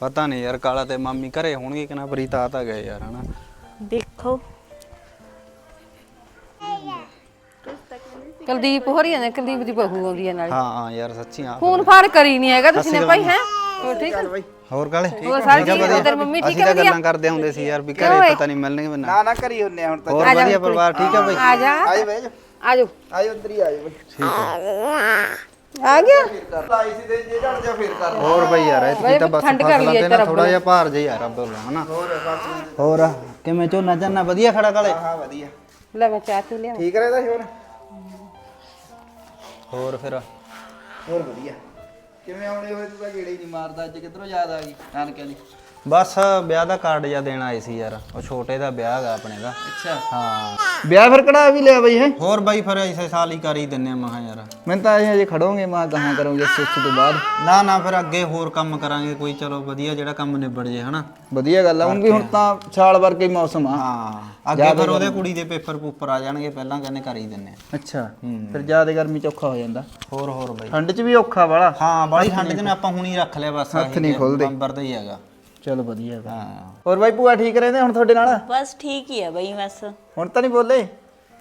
ਪਤਾ ਨਹੀਂ ਯਾਰ ਕਾਲਾ ਤੇ ਮਾਮੀ ਘਰੇ ਹੋਣਗੇ ਕਿ ਨਾ ਪ੍ਰੀਤ ਆ ਤਾਂ ਗਏ ਯਾਰ ਹਨਾ। ਦੇਖੋ। ਕੁਲਦੀਪ ਹੋ ਰਹੀ ਹੈ ਨਾ ਕੁਲਦੀਪ ਦੀ ਬਹੂ ਆਉਂਦੀ ਹੈ ਨਾਲ। ਹਾਂ ਹਾਂ ਯਾਰ ਸੱਚੀ ਆ। ਫੋਨ ਫਾੜ ਕਰੀ ਨਹੀਂ ਹੈਗਾ ਤੁਸੀਂ ਨੇ ਭਾਈ ਹੈ? ਹੋ ਠੀਕ ਹੈ ਹੋਰ ਕਾਲੇ? ਹੋਰ ਸਾਰੀ ਠੀਕ ਹੈ ਤੇਰੀ ਮੰਮੀ ਠੀਕ ਅਸੀਂ ਤਾਂ ਗੱਲਾਂ ਕਰਦੇ ਹੁੰਦੇ ਸੀ ਯਾਰ ਵੀ ਘਰੇ ਪਤਾ ਨਹੀਂ ਮਿਲਣਗੇ ਬੰਨਾ ਨਾ। ਨਾ ਕਰੀ ਹੁੰਨੇ ਹੁਣ ਤਾਂ ਹੋਰ ਵਧੀਆ ਪਰਿਵਾਰ ਠੀਕ ਆ ਬਈ ਆ ਜਾ। ਆਜੋ ਬਈ ਆ ਜਾਓ। ਆਜੋ। ਅੰਦਰ ਹੀ ਆਜੋ। ਬਈ ਆ ਗਿਆ? ਲਾਈ ਸੀ ਤੇ ਜੇ ਜੜ ਜਾ ਫੇਰ ਕਰ ਹੋਰ ਬਈ ਯਾਰ ਇਹ ਤਾਂ ਬਸ ਫਸਲਾਂ ਤੇ ਨਾ ਥੋੜਾ ਜਿਹਾ ਭਾਰ ਜਿਹਾ ਯਾਰ ਅੰਦੋਲਾ ਹਨਾ? ਹੋਰ ਹੋਰ ਕਿਵੇਂ ਝੋਨਾ ਝਾਨਾ? ਵਧੀਆ ਖੜਾ ਕਾਲੇ? ਹਾਂ ਵਧੀਆ। ਲੈ ਮੈਂ ਚਾਹ ਪੀ ਲਿਆ ਠੀਕ ਰਹਿਦਾ ਹੋਰ? ਹੋਰ ਫਿਰ? ਹੋਰ ਵਧੀਆ। ਕਿਵੇਂ ਆਉਣੇ ਹੋਏ? ਤੂੰ ਤਾਂ ਗੇੜੇ ਹੀ ਨਹੀਂ ਮਾਰਦਾ ਅੱਜ ਕਿੱਧਰੋਂ ਯਾਦ ਆ ਗਈ? ਨਾਨਕਿਆਂ ਦੀ। ਬਸ ਵਿਆਹ ਦਾ ਕਾਰਡ ਜਾਂ ਦੇਣ ਆਏ ਸੀ ਯਾਰ ਉਹ ਛੋਟੇ ਦਾ ਵਿਆਹ ਹੈਗਾ ਆਪਣੇ ਦਾ। ਅੱਛਾ। ਹਾਂ। ਵਿਆਹ ਫਿਰ ਕਢਾ ਵੀ ਲਿਆ ਬਈ ਹੈ? ਹੋਰ ਬਈ ਫਿਰ ਇਸੇ ਸਾਲ ਹੀ ਕਰ ਹੀ ਦਿੰਨੇ ਆ ਮਹਾ ਯਾਰ। ਮੈਂ ਤਾਂ ਇਹ ਅਜੇ ਖੜੋਗੇ ਮਾਂ ਕਹਾਂ ਕਰੋਗੇ ਇਸ ਤੋਂ ਬਾਅਦ। ਨਾ ਨਾ ਫਿਰ ਅੱਗੇ ਹੋਰ ਕੰਮ ਕਰਾਂਗੇ ਕੋਈ ਚਲੋ ਵਧੀਆ ਜਿਹੜਾ ਕੰਮ ਨਿਬੜ ਜੇ ਹਨਾ। ਵਧੀਆ ਗੱਲ ਆ ਹੁਣ ਵੀ ਹੁਣ ਤਾਂ ਛਾਲ ਵਰਗੇ ਹੀ ਮੌਸਮ ਆ। ਹਾਂ ਅੱਗੇ ਫਿਰ ਉਹਦੇ ਕੁੜੀ ਦੇ ਪੇਪਰ ਪੂਪਰ ਆ ਜਾਣਗੇ ਪਹਿਲਾਂ ਕਹਿੰਦੇ ਕਰ ਹੀ ਦਿੰਨੇ ਆ। ਅੱਛਾ ਫਿਰ ਜ਼ਿਆਦਾ ਗਰਮੀ ਚ ਔਖਾ ਹੋ ਜਾਂਦਾ। ਹੋਰ ਹੋਰ ਬਈ। ਠੰਡ ਚ ਵੀ ਔਖਾ ਵਾਲਾ। ਹਾਂ ਬੜੀ ਠੰਡ ਚ ਨਾ ਆਪਾਂ ਹੁਣੀ ਰੱਖ ਲਿਆ ਬਸ ਹੱਥ ਨਹੀਂ ਖੁੱਲਦੇ। ਨੰਬਰ ਦਾ ਹੀ ਹੈਗਾ। ਚਲੋ ਵਧੀਆ ਵਾ। ਹਾਂ। ਹੋਰ ਬਾਈ ਭੂਆ ਠੀਕ ਰਹਿੰਦੇ ਹੁਣ ਤੁਹਾਡੇ ਨਾਲ? ਬਸ ਠੀਕ ਹੀ ਆ ਬਈ ਬਸ। ਹੁਣ ਤਾਂ ਨਹੀਂ ਬੋਲੇ?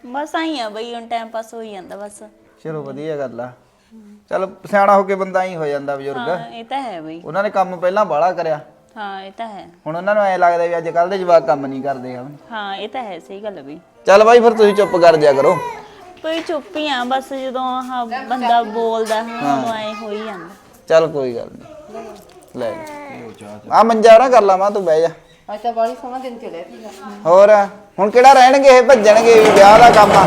ਬਸ ਆਈ ਆ ਬਈ ਹੁਣ ਟਾਈਮ ਪਾਸ ਹੋਈ ਜਾਂਦਾ ਬਸ। ਚਲੋ ਵਧੀਆ ਗੱਲ ਆ। ਚਲ ਸਿਆਣਾ ਹੋ ਕੇ ਬੰਦਾ ਹੀ ਹੋ ਜਾਂਦਾ ਬਜ਼ੁਰਗ। ਹਾਂ ਇਹ ਤਾਂ ਹੈ ਬਈ। ਉਹਨਾਂ ਨੇ ਕੰਮ ਪਹਿਲਾਂ ਬਾਹਲਾ ਕਰਿਆ। ਹਾਂ ਇਹ ਤਾਂ ਹੈ। ਹੁਣ ਉਹਨਾਂ ਨੂੰ ਐ ਲੱਗਦਾ ਵੀ ਅੱਜ ਕੱਲ ਦੇ ਜਵਾਕ ਕੰਮ ਨਹੀਂ ਕਰਦੇ ਆ। ਹਾਂ ਇਹ ਤਾਂ ਹੈ ਸਹੀ ਗੱਲ ਹੈ ਬਈ। ਚੱਲ ਬਾਈ ਫਿਰ ਤੁਸੀਂ ਚੁੱਪ ਕਰ ਜਿਆ ਕਰੋ। ਕੋਈ ਚੁੱਪ ਹੀ ਆ ਬਸ ਜਦੋਂ ਆਹ ਬੰਦਾ ਬੋਲਦਾ ਹਾਂ ਉਦੋਂ ਐ ਹੋ ਹੀ ਜਾਂਦਾ। ਚੱਲ ਕੋਈ ਗੱਲ ਨਹੀਂ ਲੈ ਆ ਮੰਜਾ ਨਾ ਕਰ ਲਾ ਮਾਂ ਤੂੰ ਬਹਿ ਜਾ। ਅੱਜ ਤਾਂ ਬੜੀ ਸੋਹਣਾ ਦਿਨ ਚੜਿਆ ਹੋਰ ਹੁਣ ਕਿਹੜਾ ਰਹਿਣਗੇ ਇਹ? ਭੱਜਣਗੇ ਵੀ ਵਿਆਹ ਦਾ ਕੰਮ ਆ।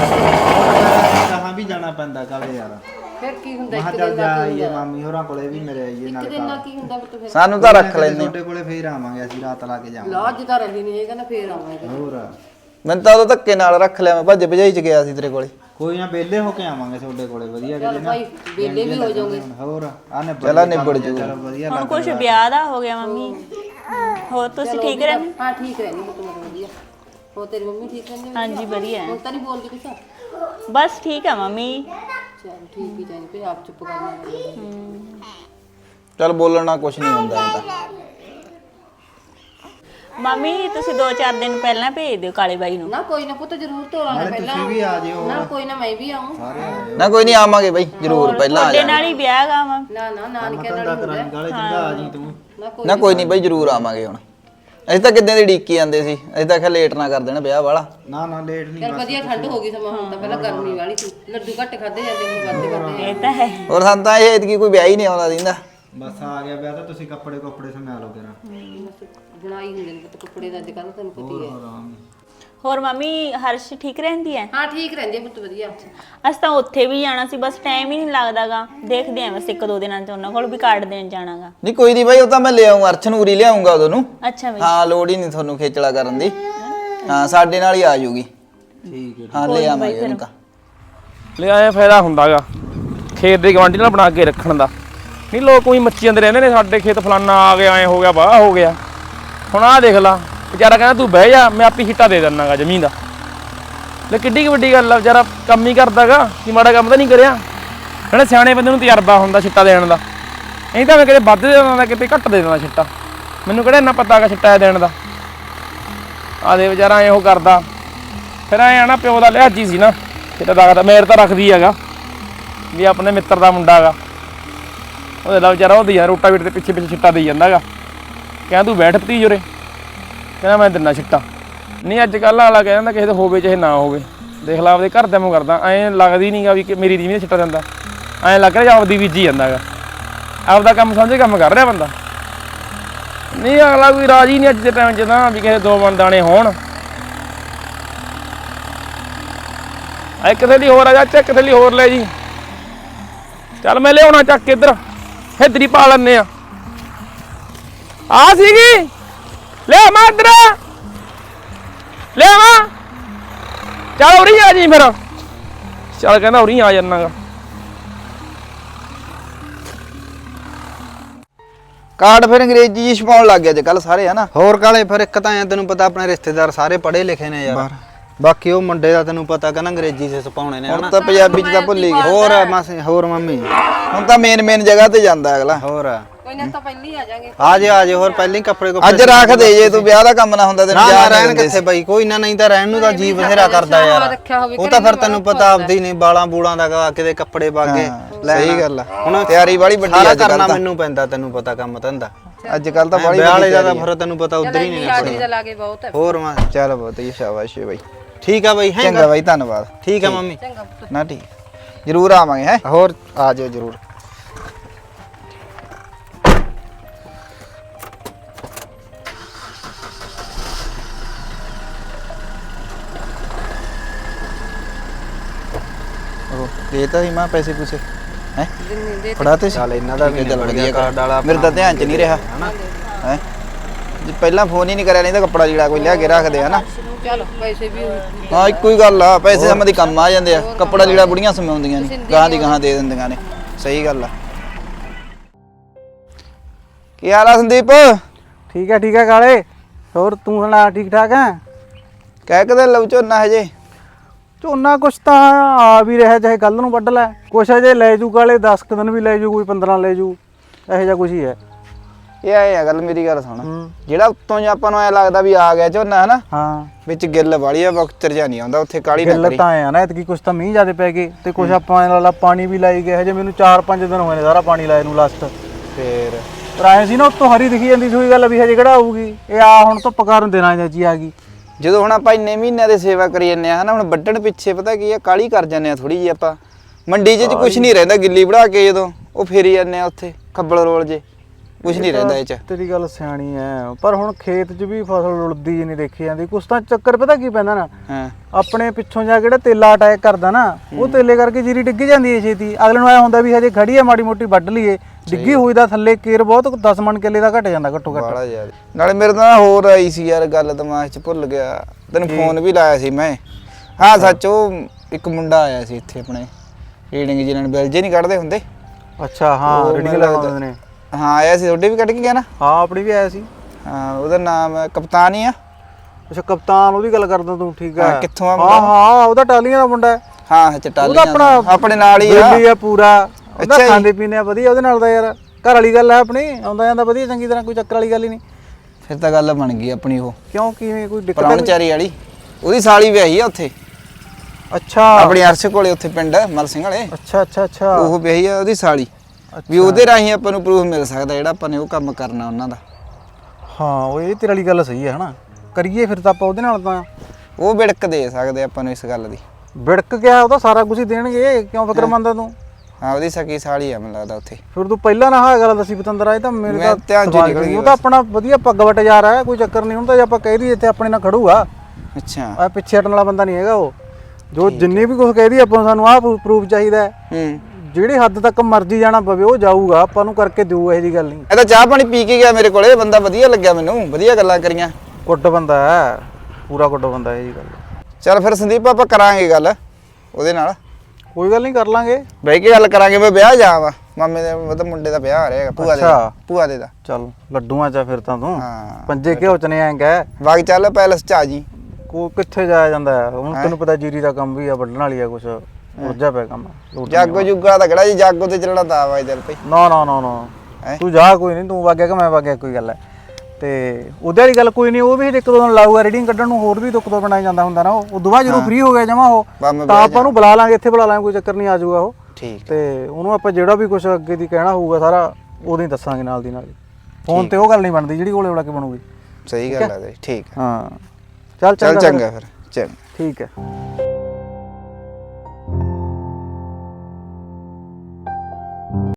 ਕਹਾਂ ਵੀ ਜਾਣਾ ਪੈਂਦਾ ਕਾਲੇ ਯਾਰ। ਫਿਰ ਕੀ ਹੁੰਦਾ? ਮਹਾ ਚੱਲ ਜਾ ਆਈਏ ਮਾਮੀ ਹੋਰਾਂ ਕੋਲੇ ਵੀ ਮੇਰੇ ਆਈਏ ਨਾਲ ਦਿਨ ਕੀ ਹੁੰਦਾ ਫਿਰ ਸਾਨੂੰ ਤਾਂ ਰੱਖ ਲੈਂਦੇ ਤੁਹਾਡੇ ਕੋਲੇ ਫੇਰ ਆਵਾਂਗੇ ਅਸੀਂ ਰਾਤ ਲਾ ਕੇ ਜਾਵਾਂਗੇ। ਲਾਜ ਤਾਂ ਰਹਿੰਦੀ ਨਹੀਂ ਹੈਗਾ ਨਾ ਫੇਰ ਆਵਾਂਗੇ। ਹੋਰ। ਮੈਨੂੰ ਤਾਂ ਉਹ ਧੱਕੇ ਨਾਲ ਰੱਖ ਲਿਆ ਮੈਂ ਭੱਜ ਭਜਾਈ ਚ ਗਿਆ ਸੀ ਤੇਰੇ ਕੋਲੇ। ਕੋਈ ਨਾ ਵਿਹਲੇ ਹੋ ਕੇ ਆਵਾਂਗੇ ਤੁਹਾਡੇ ਕੋਲੇ ਵਧੀਆ ਕਿਤੇ ਨਾ। ਭਾਈ ਵੀ ਹੋ ਜਾਓਗੇ। ਹੋਰ ਆ ਨੇ ਚਲਾ ਨਿਬੜ ਜੂ ਵਧੀਆ ਹੁਣ ਕੁਝ ਵਿਆਹ ਦਾ ਹੋ ਗਿਆ ਮੰਮੀ। ਹੋਰ ਤੁਸੀਂ ਠੀਕ ਰਹਿੰਦੇ? ਹਾਂ ਠੀਕ ਰਹਿੰਦੀ ਪੁੱਤ ਮੇਰਾ ਵਧੀਆ। ਹੋ ਤੇਰੀ ਮੰਮੀ ਠੀਕ ਰਹਿੰਦੀ ਹਾਂਜੀ ਵਧੀਆ ਹੁਣ ਤਾਂ ਨਹੀਂ ਬੋਲਦੀ ਕੁਛ? ਬਸ ਠੀਕ ਆ ਮੰਮੀ। ਚਲ ਠੀਕ ਹੀ ਚਾਹੀਦੀ ਭਈ ਆਪ ਚੁੱਪ ਕਰਨਾ। ਚੱਲ ਬੋਲਣ ਨਾਲ ਕੁਝ ਨਹੀਂ ਹੁੰਦਾ ਹੁੰਦਾ ਮੰਮੀ ਤੁਸੀਂ 2-4 ਦਿਨ ਪਹਿਲਾਂ ਭੇਜ ਦਿਓ ਕਾਲੇ ਬਾਈ ਨੂੰ। ਨਾ ਕੋਈ ਨਾ ਪੁੱਤ ਜ਼ਰੂਰ ਤੋਰਾਂਗੇ ਪਹਿਲਾਂ ਤੁਸੀਂ ਵੀ ਆ ਜਿਓ। ਨਾ ਕੋਈ ਨਾ ਮੈਂ ਵੀ ਆਉਂ ਨਾ ਕੋਈ ਨਹੀਂ ਆਵਾਂਗੇ ਬਈ ਜ਼ਰੂਰ ਪਹਿਲਾਂ ਆ ਤੁਹਾਡੇ ਜਾ ਨਾਲ ਹੀ ਵਿਆਹ ਗਾ ਵਾ। ਨਾ ਨਾ ਨਾਨਕਿਆਂ ਨਾਲ ਹੀ ਹੁੰਦਾ। ਕਾਲੇ ਚੰਗਾ ਆ ਜੀ ਤੂੰ। ਨਾ ਕੋਈ ਨਾ ਕੋਈ ਨਹੀਂ ਬਈ ਜ਼ਰੂਰ ਆਵਾਂਗੇ ਹੁਣ। ਅਸੀਂ ਤਾਂ ਕਿੱਦਾਂ ਦੀ ਡੀਕੀ ਜਾਂਦੇ ਸੀ ਅਸੀਂ ਤਾਂ ਕਿਹਾ ਲੇਟ ਨਾ ਕਰ ਦੇਣਾ ਵਿਆਹ ਵਾਲਾ। ਨਾ ਨਾ ਲੇਟ ਨਹੀਂ ਚਲ ਵਧੀਆ ਠੰਡ ਹੋ ਗਈ ਸਮਾਂ ਹੁਣ ਤਾਂ ਪਹਿਲਾਂ ਗਰਮੀ ਵਾਲੀ ਸੀ। ਲੱਡੂ ਘੱਟ ਖਾਦੇ ਜਾਂਦੇ ਹੁਣ ਵੱਧਦੇ ਵੱਧਦੇ ਇਹ ਤਾਂ ਹੈ। ਹੋਰ ਸਾਨੂੰ ਤਾਂ ਇਹ ਇਤਕੀ ਕੋਈ ਵਿਆਹ ਹੀ ਨਹੀਂ ਆਉਂਦਾ ਦਿੰਦਾ ਬਸ ਆ ਗਿਆ ਵਿਆਹ ਤਾਂ ਤੁਸੀਂ ਕੱਪੜੇ ਕੱਪੜੇ ਸਮਿਆ ਲਓ ਕਿਰਾ ਬਣਾਈ ਹੁੰਦੇ ਨੇ ਪੁੱਤ ਕੱਪੜੇ ਦਾ ਅੱਜ ਕੱਲ ਤੁਹਾਨੂੰ ਪਤਾ ਹੀ ਹੈ। ਹੋਰ ਮੰਮੀ ਹਰਸ਼ ਠੀਕ ਰਹਿੰਦੀ ਹੈ? ਹਾਂ ਠੀਕ ਰਹਿੰਦੀ ਹੈ ਪੁੱਤ ਵਧੀਆ। ਅਸੀਂ ਤਾਂ ਉੱਥੇ ਵੀ ਜਾਣਾ ਸੀ ਬਸ ਟਾਈਮ ਹੀ ਨਹੀਂ ਲੱਗਦਾਗਾ। ਦੇਖਦੇ ਆਂ ਬਸ ਇੱਕ ਦੋ ਦਿਨਾਂ ਚ ਉਹਨਾਂ ਕੋਲ ਵੀ ਕਾਰਡ ਦੇਣ ਜਾਣਾਗਾ। ਨਹੀਂ ਕੋਈ ਨਹੀਂ ਬਈ ਉਹ ਤਾਂ ਮੈਂ ਲੈ ਆਉਂ ਅਰਸ਼ਨ ਉਰੀ ਲਿਆਉਂਗਾ ਉਦੋਂ ਨੂੰ। ਅੱਛਾ ਬਈ। ਹਾਂ ਲੋੜ ਹੀ ਨਹੀਂ ਤੁਹਾਨੂੰ ਖੇਚਲਾ ਕਰਨ ਦੀ। ਹਾਂ ਸਾਡੇ ਨਾਲ ਹੀ ਆ ਜੂਗੀ। ਠੀਕ ਹੈ ਹਾਂ। ਲੈ ਆਵਾਂਗੇ ਉਹਨੂੰ ਤਾਂ। ਲੈ ਆਇਆ ਫਾਇਦਾ ਹੁੰਦਾਗਾ। ਖੇਤ ਦੇ ਗਵਾਂਢੀ ਨਾਲ ਬਣਾ ਕੇ ਰੱਖਣ ਦਾ। ਨਹੀਂ ਲੋਕ ਉਹੀ ਮੱਚੀ ਜਾਂਦੇ ਰਹਿੰਦੇ ਨੇ ਸਾਡੇ ਖੇਤ ਫਲਾਨਾ ਆ ਗਿਆ ਐ ਹੋ ਗਿਆ ਵਾਹ ਹੋ ਗਿਆ। ਹੁਣ ਆਹ ਦੇਖ ਲਾ, ਵਿਚਾਰਾ ਕਹਿੰਦਾ ਤੂੰ ਬਹਿ ਜਾ, ਮੈਂ ਆਪੀ ਛਿੱਟਾ ਦੇ ਦਿੰਨਾਗਾ ਜ਼ਮੀਨ ਦਾ। ਲੈ ਕਿੱਡੀ ਕੁ ਵੱਡੀ ਗੱਲ ਆ, ਵਿਚਾਰਾ ਕੰਮ ਹੀ ਕਰਦਾਗਾ, ਕਿ ਮਾੜਾ ਕੰਮ ਤਾਂ ਨਹੀਂ ਕਰਿਆ। ਕਹਿੰਦਾ ਸਿਆਣੇ ਬੰਦੇ ਨੂੰ ਤਜਰਬਾ ਹੁੰਦਾ ਛਿੱਟਾ ਦੇਣ ਦਾ। ਨਹੀਂ ਤਾਂ ਮੈਂ ਕਿਤੇ ਵੱਧ ਦੇ ਦਿੰਦਾ, ਕਿਤੇ ਘੱਟ ਦੇ ਦਿੰਦਾ ਛਿੱਟਾ। ਮੈਨੂੰ ਕਿਹੜਾ ਇੰਨਾ ਪਤਾਗਾ ਛਿੱਟਾ ਦੇਣ ਦਾ। ਆ ਦੇ ਵਿਚਾਰਾ ਐ ਉਹ ਕਰਦਾ। ਫਿਰ ਐ ਆ ਨਾ, ਪਿਓ ਦਾ ਲਿਹਾਜੀ ਸੀ ਨਾ ਕਿਤੇ ਰੱਖਦਾ ਮੇਰ ਤਾਂ ਰੱਖਦੀ ਹੈਗਾ। ਵੀ ਆਪਣੇ ਮਿੱਤਰ ਦਾ ਮੁੰਡਾ ਹੈਗਾ। ਉਹਦੇ ਨਾਲ ਵਿਚਾਰਾ ਉਹਦੀ ਯਾਰ ਰੋਟਾ ਵੀਟ ਦੇ ਪਿੱਛੇ ਪਿੱਛੇ ਛਿੱਟਾ ਦੇਈ ਜਾਂਦਾਗਾ। ਕਹਿੰਦਾ ਤੂੰ ਬੈਠ ਭਤੀਜ ਉਰੇ। ਕਹਿੰਦਾ ਮੈਂ ਦਿੰਨਾ ਛਿੱਟਾ। ਨਹੀਂ, ਅੱਜ ਕੱਲ੍ਹ ਵਾਲਾ ਕਹਿੰਦਾ ਕਿਸੇ ਦੇ ਹੋਵੇ, ਚਾਹੇ ਨਾ ਹੋਵੇ। ਦੇਖ ਲਾ, ਆਪਦੇ ਘਰ ਦੇ ਮੂੰਹ ਕਰਦਾ। ਐਂ ਲੱਗਦੀ ਨਹੀਂਗਾ ਵੀ ਕਿ ਮੇਰੀ ਜ਼ਮੀਨ 'ਤੇ ਛਿੱਟਾ ਦਿੰਦਾ। ਐਂ ਲੱਗ ਰਿਹਾ ਆਪਦੀ ਬੀਜੀ ਜਾਂਦਾਗਾ ਆਪਦਾ ਕੰਮ ਸਮਝੇ ਕੰਮ ਕਰ ਰਿਹਾ ਬੰਦਾ। ਨਹੀਂ, ਅਗਲਾ ਕੋਈ ਰਾਜੀ ਨਹੀਂ ਅੱਜ ਦੇ ਟਾਈਮ 'ਚ ਤਾਂ ਵੀ ਕਿਸੇ ਦੋ ਮਨ ਹੋਣ। ਆ ਇੱਕ ਥੈਲੀ ਹੋਰ ਆ ਜਾ ਇੱਕ ਥੈਲੀ ਹੋਰ ਲੈ ਜੀ। ਚੱਲ ਮੈਂ ਲਿਆਉਣਾ ਚੱਕ ਇੱਧਰ। ਇਧਰ ਪਾ ਲੈਨੇ ਆ। ਆ ਸੀਗੀ। ਲੈ ਮੈਂ ਇੱਧਰ। ਲੈ ਆ ਚੱਲ ਉਰੀ ਆ ਜੀ ਫਿਰ। ਚੱਲ ਕਹਿੰਦਾ ਉਰੀ ਆ ਜਾਣਾਗਾ ਕਾਰਡ ਫਿਰ ਅੰਗਰੇਜ਼ੀ ਚ ਛਪਾਉਣ ਲੱਗ ਗਏ ਅੱਜ ਕੱਲ ਸਾਰੇ ਹਨਾ? ਹੋਰ ਕਾਲੇ ਫਿਰ ਇੱਕ ਤਾਂ ਐ ਤੈਨੂੰ ਪਤਾ ਆਪਣੇ ਰਿਸ਼ਤੇਦਾਰ ਸਾਰੇ ਪੜ੍ਹੇ ਲਿਖੇ ਨੇ ਯਾਰ। ਬਾਕੀ ਉਹ ਮੁੰਡੇ ਦਾ ਤੈਨੂੰ ਪਤਾ ਕਹਿੰਦਾ ਅੰਗਰੇਜ਼ੀ ਸੇ ਸਪਾਉਣੇ ਨੇ ਹੁਣ ਹਨਾ? ਤਾਂ ਪੰਜਾਬੀ ਚ ਤਾਂ ਭੁੱਲ ਹੀ ਗਏ ਹੋਰ ਮਾਸੀ ਹੋਰ ਮੰਮੀ। ਹੁਣ ਤਾਂ ਮੇਨ ਮੇਨ ਜਗ੍ਹਾ ਤੇ ਜਾਂਦਾ ਅਗਲਾ। ਹੋਰ। ਕੋਈ ਨਾ ਤਾਂ ਪਹਿਲੀ ਆ ਜਾਾਂਗੇ। ਆ ਜੇ ਆ ਜੇ ਹੋਰ ਪਹਿਲਾਂ ਹੀ ਕੱਪੜੇ ਕੁਪੜੇ ਅੱਜ ਰੱਖ ਦੇ ਜੇ ਤੂੰ ਵਿਆਹ ਦਾ ਕੰਮ ਨਾ ਹੁੰਦਾ ਤੈਨੂੰ ਨਾ ਜਾ ਨਾ ਨਹੀਂ ਰਹਿਣ ਦਿੰਦੇ ਕਿੱਥੇ ਬਾਈ ਕੋਈ ਨਾ ਨਹੀਂ ਤਾਂ ਰਹਿਣ ਨੂੰ ਤਾਂ ਜੀ ਬਥੇਰਾ ਕਰਦਾ ਯਾਰ। ਉਹ ਤਾਂ ਫਿਰ ਤੈਨੂੰ ਪਤਾ ਆਪਦੀ ਨਹੀਂ ਬਾਲਾਂ ਬੂਲਾਂ ਦਾ ਗਾ, ਕਿਤੇ ਕੱਪੜੇ ਪਾ ਕੇ। ਹਾਂ, ਸਹੀ ਗੱਲ ਆ। ਹੁਣ ਤਿਆਰੀ ਵਾਲੀ ਵੱਡੀ ਸਾਰਾ ਅੱਜ ਕੱਲ ਕਰਨਾ ਤਾਂ। ਮੈਨੂੰ ਪੈਂਦਾ ਤੈਨੂੰ ਪਤਾ ਕੰਮ ਧੰਦਾ। ਅੱਜ ਕੱਲ ਤਾਂ ਬੜੀ ਵਿਆਹ ਵਾਲੇ ਦਾ ਤਾਂ ਫਿਰ ਤੈਨੂੰ ਪਤਾ ਉਧਰ ਹੀ ਨਹੀਂ ਹਾਜ਼ਰੀ ਦਾ ਲਾਗੇ ਬਹੁਤ ਹੈ ਹੋਰ ਮਾ। ਚੱਲ ਬਹੁਤ ਹੀ ਸ਼ਾਬਾਸ਼ ਏ ਬਾਈ। ਠੀਕ ਆ ਬਾਈ ਚੰਗਾ ਬਾਈ ਧੰਨਵਾਦ। ਠੀਕ ਆ ਮੰਮੀ। ਨਾ ਠੀਕ। ਜਰੂਰ ਆਵਾਂਗੇ ਹੈ। ਹੋਰ? ਆ ਜਾਓ ਜਰੂਰ। ਦੇਤਾ ਸੀ ਮਾਂ ਪੈਸੇ ਪੂਸੇ ਹੈ? ਫੜਾਤੇ ਸੀ। ਚੱਲ ਇਹਨਾਂ ਦਾ ਵੀ ਚੱਲ ਵਧੀਆ ਗਿਆ ਕਾਰਡ ਵਾਲਾ ਮੇਰੇ ਤਾਂ ਧਿਆਨ ਚ ਨਹੀਂ ਰਿਹਾ। ਹੈ? ਜੇ ਪਹਿਲਾਂ ਫੋਨ ਹੀ ਨਹੀਂ ਕਰਿਆ ਨਹੀਂ ਤਾਂ ਕੱਪੜਾ ਲੀੜਾ ਕੋਈ ਲਿਆ ਕੇ ਰੱਖਦੇ ਆ ਨਾ। ਚਲ ਪੈਸੇ ਵੀ ਹਾਂ ਇੱਕੋ ਹੀ ਗੱਲ ਆ। ਪੈਸੇ ਸਮੇਂ ਦੀ ਕੰਮ ਆ ਜਾਂਦੇ ਆ। ਕੱਪੜਾ ਲੀੜਾ ਬੁੜੀਆਂ ਸਮਾਉਂਦੀਆਂ ਨੇ ਗਾਂ ਦੀ ਗਾਂ ਦੇ ਦਿੰਦੀਆਂ ਨੇ। ਸਹੀ ਗੱਲ ਆ। ਕੀ ਹਾਲ ਆ ਸੰਦੀਪ? ਠੀਕ ਹੈ ਠੀਕ ਹੈ ਕਾਲੇ। ਹੋਰ ਤੂੰ ਸੁਣਾ ਠੀਕ ਠਾਕ ਹੈ? ਕਹਿ ਕਦੇ ਲਵ ਝੋਨਾ ਹਜੇ। ਝੋਨਾ ਕੁਛ ਤਾਂ ਆ ਵੀ ਰਿਹਾ ਚਾਹੇ ਕੱਲ ਨੂੰ ਵੱਢ ਲੈ। ਕੁਛ ਅਜੇ ਲੈ ਜੂ ਕਾਲੇ 10 ਕੁ ਦਿਨ ਵੀ ਲੈ ਜੂ ਕੋਈ 15 ਲੈ ਜੂ ਇਹੋ ਜਿਹਾ ਕੁਛ ਹੀ ਹੈ। ਇਹ ਆਏ ਆ ਗੱਲ ਮੇਰੀ ਗੱਲ ਸੁਣ। ਜਿਹੜਾ ਉੱਤੋਂ ਜਿਹਾ ਆਪਾਂ ਨੂੰ ਐ ਲੱਗਦਾ ਵੀ ਆ ਗਿਆ ਝੋਨਾ ਹਨਾ? ਹਾਂ। ਵਿੱਚ ਗਿੱਲ ਵਾਲੀ ਆ ਵਕਤਰ ਜਾਂ ਨਹੀਂ ਆਉਂਦਾ ਉੱਥੇ ਕਾਲੀ ਗੱਲ ਕਰੀ ਤਾਂ ਆ ਨਾ ਇਤਕੀ ਕੁਛ ਤਾਂ ਮੀਂਹ ਜ਼ਿਆਦੇ ਪੈ ਗਏ ਤੇ ਕੁਛ ਆਪਾਂ ਨਾਲ ਪਾਣੀ ਵੀ ਲਾਈ ਗਏ ਹਜੇ ਮੈਨੂੰ 4-5 ਦਿਨ ਹੋਏ ਨੇ ਸਾਰਾ ਪਾਣੀ ਲਾਏ ਨੂੰ ਲਾਸਟ ਫੇਰ। ਪਰ ਆਏ ਸੀ ਨਾ ਉੱਤੋਂ ਹਰੀ ਦਿਖੀ ਜਾਂਦੀ ਸੀ ਉਹੀ ਗੱਲ ਵੀ ਹਜੇ ਕਿਹੜਾ ਆਊਗੀ। ਇਹ ਆ ਹੁਣ ਧੁੱਪ ਕਾਰਨ ਦੇਣਾ ਜੀ ਆ ਗਈ। ਜਦੋਂ ਹੁਣ ਆਪਾਂ ਇੰਨੇ ਮਹੀਨਿਆਂ ਦੇ ਸੇਵਾ ਕਰੀ ਜੰਨੇ ਆ ਹਨਾ ਹੁਣ ਵੱਢਣ ਪਿੱਛੇ ਪਤਾ ਕੀ ਆ ਕਾਲੀ ਕਰ ਜਾਂਦੇ ਆ ਥੋੜੀ ਜੀ ਆਪਾਂ। ਮੰਡੀ 'ਚ ਕੁਝ ਨਹੀਂ ਰਹਿੰਦਾ ਗਿੱਲੀ ਵੜਾ ਕੇ ਜਦੋਂ ਉਹ ਫੇਰੀ ਜਾਂਦੇ ਆ ਉੱਥੇ ਖੱਬਲ ਰੋਲ ਜੇ। ਕੁਝ ਨਹੀਂ ਰਹਿੰਦਾ ਇਹ 'ਚ। ਤੇਰੀ ਗੱਲ ਸਿਆਣੀ ਐ। ਪਰ ਹੁਣ ਖੇਤ 'ਚ ਵੀ ਫਸਲ ਉਲਦੀ ਜੀ ਨਹੀਂ ਦੇਖੀ ਜਾਂਦੀ। ਕੁਛ ਤਾਂ ਚੱਕਰ ਪਤਾ ਕੀ ਪੈਂਦਾ ਨਾ? ਹਾਂ। ਆਪਣੇ ਪਿੱਛੋਂ ਜਾ ਕਿਹੜਾ ਤੇਲਾ ਅਟੈਕ ਕਰਦਾ ਨਾ ਉਹ ਤੇਲੇ ਕਰਕੇ ਜੀਰੀ ਡਿੱਗ ਜਾਂਦੀ ਏ ਛੇਤੀ। ਅਗਲੇ ਨੂੰ ਐ ਹੁੰਦਾ ਵੀ ਹਜੇ ਖੜੀ ਐ ਮਾੜੀ ਮੋਟੀ ਵੱਢ ਲਈਏ। ਡਿੱਗੀ ਹੋਈ ਦਾ ਥੱਲੇ ਕੇਰ ਬਹੁਤ 10 ਮਣ ਕਿੱਲੇ ਦਾ ਘਟ ਜਾਂਦਾ ਘੱਟੋ ਘੱਟ। ਬਾਲਾ ਯਾਰ। ਨਾਲੇ ਮੇਰੇ ਤਾਂ ਹੋਰ ਆਈ ਸੀ ਯਾਰ ਗੱਲ ਦਿਮਾਗ 'ਚ ਭੁੱਲ ਗਿਆ। ਤੈਨੂੰ ਫੋਨ ਵੀ ਲਾਇਆ ਸੀ ਮੈਂ। ਹਾਂ ਸੱਚ ਉਹ ਇੱਕ ਮੁੰਡਾ ਆਇਆ ਸੀ ਇੱਥੇ ਆਪਣੇ। ਰੀਡਿੰਗ ਜਿਹਨਾਂ ਨੇ ਬਿੱਲ ਜੇ ਨਹੀਂ ਕੱਢਦੇ ਹੁੰਦੇ। ਅੱਛਾ ਹਾਂ ਰੇਡਿੰਗ ਲਗਾਉਂਦੇ ਨੇ। ਹਾਂ ਆਇਆ ਸੀ ਤੁਹਾਡੇ ਵੀ ਕੱਢ ਕੇ ਗਿਆ ਨਾ? ਹਾਂ ਆਪਣੀ ਵੀ ਆਇਆ ਸੀ। ਹਾਂ ਉਹਦਾ ਨਾਮ ਕਪਤਾਨ ਹੀ ਆ। ਅੱਛਾ ਕਪਤਾਨ ਉਹਦੀ ਗੱਲ ਕਰਦਾ ਤੂੰ ਠੀਕ ਆ ਹਾਂ, ਕਿੱਥੋਂ ਆ ਹਾਂ ਮੁੰਡਾ? ਹਾਂ ਉਹਦਾ ਟਾਲੀਆਂ ਦਾ ਮੁੰਡਾ ਹੈ। ਹਾਂ ਚਟਾਲੀ ਉਹਦਾ ਆਪਣਾ ਆਪਣੇ ਨਾਲ ਹੀ ਆ। ਬੇਲੀ ਆ ਪੂਰਾ। ਉਹਦਾ ਅੱਛਾ ਜੀ। ਖਾਂਦੇ ਪੀਂਦੇ ਆ ਵਧੀਆ ਉਹਦੇ ਨਾਲ ਦਾ ਯਾਰ। ਘਰ ਵਾਲੀ ਗੱਲ ਹੈ ਆਪਣੀ ਆਉਂਦਾ ਜਾਂਦਾ ਵਧੀਆ ਚੰਗੀ ਤਰ੍ਹਾਂ ਕੋਈ ਚੱਕਰ ਵਾਲੀ ਗੱਲ ਹੀ ਨਹੀਂ। ਫਿਰ ਤਾਂ ਗੱਲ ਬਣ ਗਈ ਆਪਣੀ ਉਹ। ਕਿਉਂ ਕਿਵੇਂ ਕੋਈ ਦਿੱਕਤ ਹੈ? ਪ੍ਰਾਹੁਣਚਾਰੀ ਵਾਲੀ। ਉਹਦੀ ਸਾਲੀ ਵਿਆਹੀ ਆ ਉੱਥੇ। ਅੱਛਾ। ਆਪਣੀ ਅਰਸ਼ ਕੋਲੇ ਉੱਥੇ ਪਿੰਡ ਮਲ ਸਿੰਘ ਵਾਲੇ। ਅੱਛਾ ਅੱਛਾ ਅੱਛਾ। ਉਹ ਵਿਆਹੀ ਆ ਉਹਦੀ ਸਾਲੀ। ਵੀ ਉਹਦੇ ਰਾਹੀਂ ਆਪਾਂ ਨੂੰ ਪ੍ਰੂਫ ਮਿਲ ਸਕਦਾ ਜਿਹੜਾ ਆਪਾਂ ਨੇ ਉਹ ਕੰਮ ਕਰਨਾ ਉਹਨਾਂ ਦਾ। ਹਾਂ ਉਹ ਇਹ ਤੇਰੀ ਵਾਲੀ ਗੱਲ ਸਹੀ ਹੈ ਹਨਾ। ਕਰੀਏ ਫਿਰ ਤਾਂ ਆਪਾਂ ਉਹਦੇ ਨਾਲ ਤਾਂ। ਉਹ ਵਿੜਕ ਦੇ ਸਕਦੇ ਆਪਾਂ ਨੂੰ ਇਸ ਗੱਲ ਦੀ। ਵਿੜਕ ਗਿਆ ਉਹਦਾ ਸਾਰਾ ਕੁਝ ਹੀ ਦੇਣਗੇ। ਕਿਉਂ ਫਿਕਰ ਮੰਨਦਾ ਤੂੰ? ਹਾਂ ਉਹਦੀ ਸਕੀ ਸਾਲੀ ਆ ਮੈਨੂੰ ਲੱਗਦਾ ਉੱਥੇ। ਫਿਰ ਤੂੰ ਪਹਿਲਾਂ ਨਾ ਆਹ ਗੱਲ ਦੱਸੀ ਪਤੰਦਰ ਇਹ ਤਾਂ ਮੇਰੇ ਮੈਂ ਤਾਂ ਧਿਆਨ ਚੋਂ ਨਿਕਲ ਗਈ ਉਹ ਤਾਂ ਆਪਣਾ ਵਧੀਆ ਪੱਗ ਵਟ ਜਾ ਰਿਹਾ ਕੋਈ ਚੱਕਰ ਨਹੀਂ। ਤਾਂ ਜੇ ਆਪਾਂ ਕਹਿ ਦਈਏ ਇੱਥੇ ਆਪਣੇ ਨਾਲ ਖੜੂਗਾ। ਅੱਛਾ। ਆ ਪਿੱਛੇ ਹਟਣ ਵਾਲਾ ਬੰਦਾ ਨਹੀਂ ਹੈਗਾ ਉਹ। ਜੋ ਜਿੰਨੇ ਵੀ ਕੁਝ ਕਹਿ ਦਈਏ ਆਪਾਂ ਸਾਨੂੰ ਆਹ ਪ੍ਰੂਫ ਚਾਹੀਦਾ ਹੂੰ। ਜਿਹੜੀ ਹੱਦ ਤੱਕ ਮਰਜ਼ੀ ਜਾਣਾ ਪਵੇ ਉਹ ਜਾਊਗਾ ਆਪਾਂ ਨੂੰ ਕਰਕੇ ਦਿਓ ਇਹੋ ਜੀ ਗੱਲ ਨਹੀਂ। ਇਹ ਤਾਂ ਚਾਹ ਪਾਣੀ ਪੀ ਕੇ ਗਿਆ ਮੇਰੇ ਕੋਲੇ ਬੰਦਾ ਵਧੀਆ ਲੱਗਿਆ ਮੈਨੂੰ ਵਧੀਆ ਗੱਲਾਂ ਕਰੀਆਂ। ਕੁੱਟ ਬੰਦਾ ਹੈ ਪੂਰਾ ਕੁੱਟ ਬੰਦਾ ਇਹ ਜੀ ਗੱਲ। ਚੱਲ ਫਿਰ ਸੰਦੀਪ ਆਪਾਂ ਕਰਾਂਗੇ ਗੱਲ ਉਹਦੇ ਨਾਲ। ਕੋਈ ਗੱਲ ਨਹੀਂ ਕਰ ਲਾਂਗੇ। ਬਹਿ ਕੇ ਗੱਲ ਕਰਾਂਗੇ ਮੈਂ ਵਿਆਹ ਜਾਵਾਂ ਮਾਮੇ ਦੇ ਮਤਲਬ ਮੁੰਡੇ ਦਾ ਵਿਆਹ ਆ ਰਿਹਾ ਹੈਗਾ ਭੂਆ ਦੇ ਦਾ ਅੱਛਾ। ਭੂਆ ਦੇ ਦਾ। ਚੱਲ ਲੱਡੂਆਂ ਚ ਆ ਫਿਰ ਤਾਂ ਤੂੰ। ਹਾਂ। ਪੰਜੇ ਘਿਓ ਚ ਨੇ ਐਂ ਕਹਿ। ਵਗ ਚੱਲ ਪੈਲਸ ਚ ਆ ਜੀ। ਕੋ ਕਿੱਥੇ ਜਾਇਆ ਜਾਂਦਾ ਹੈ? ਹੁਣ ਤੈਨੂੰ ਪਤਾ ਜੀਰੀ ਦਾ ਕੰਮ ਵੀ ਆ ਵੱਢਣ ਵਾਲੀ ਆ ਕੁਛ। ਉਰਜਾ ਪਿਆ ਕੰਮ ਲੋਟ ਨਹੀਂ ਜਾਗੋ ਜੁਗਾ ਦਾ ਕਿਹੜਾ ਜੀ ਜਾਗੋ ਤੇ ਚੱਲਣਾ ਤਾਂ ਆਵਾਜ਼ ਚੱਲ ਪਈ ਨਾ ਨਾ ਨਾ ਨਾ। ਹੈਂ? ਤੂੰ ਜਾ ਕੋਈ ਨਹੀਂ ਤੂੰ ਵਾਗਿਆ ਕਿ ਮੈਂ ਵਾਗਿਆ ਕੋਈ ਗੱਲ ਹੈ। ਤੇ ਉਹਦੇ ਵਾਲੀ ਗੱਲ ਕੋਈ ਨਹੀਂ ਉਹ ਵੀ ਇੱਕ ਦੋ ਦਿਨ ਲਾਊਗਾ ਰੀਡਿੰਗ ਕੱਢਣ ਨੂੰ ਹੋਰ ਵੀ ਦੁੱਖ ਤੋਂ ਬਣਾਈ ਜਾਂਦਾ ਹੁੰਦਾ ਨਾ ਉਹ। ਉਦੋਂ ਬਾਅਦ ਜਦੋਂ ਫ੍ਰੀ ਹੋ ਗਿਆ ਜਮਾ ਉਹ ਬਸ ਮੈਂ ਤਾਂ ਵਿਆਹ ਆਪਾਂ ਨੂੰ ਬੁਲਾ ਲਾਂਗੇ ਇੱਥੇ ਬੁਲਾ ਲਾਂਗੇ ਕੋਈ ਚੱਕਰ ਨਹੀਂ ਆ ਜਾਊਗਾ ਉਹ। ਠੀਕ। ਤੇ ਉਹਨੂੰ ਆਪਾਂ ਜਿਹੜਾ ਵੀ ਕੁਝ ਅੱਗੇ ਦੀ ਕਹਿਣਾ ਹੋਊਗਾ ਸਾਰਾ ਉਦੋਂ ਹੀ ਦੱਸਾਂਗੇ ਨਾਲ ਦੀ ਨਾਲ। ਫੋਨ ਤੇ ਉਹ ਗੱਲ ਨਹੀਂ ਬਣਦੀ ਜਿਹੜੀ ਕੋਲੇ ਉੜਾ ਕੇ ਬਣੂਗੀ। ਸਹੀ ਗੱਲ ਹੈ? ਜੀ ਠੀਕ ਹੈ। ਹਾਂ। ਚੱਲ ਚੱਲ। ਚੰਗਾ ਫਿਰ ਚੰਗਾ। ਠੀਕ ਹੈ।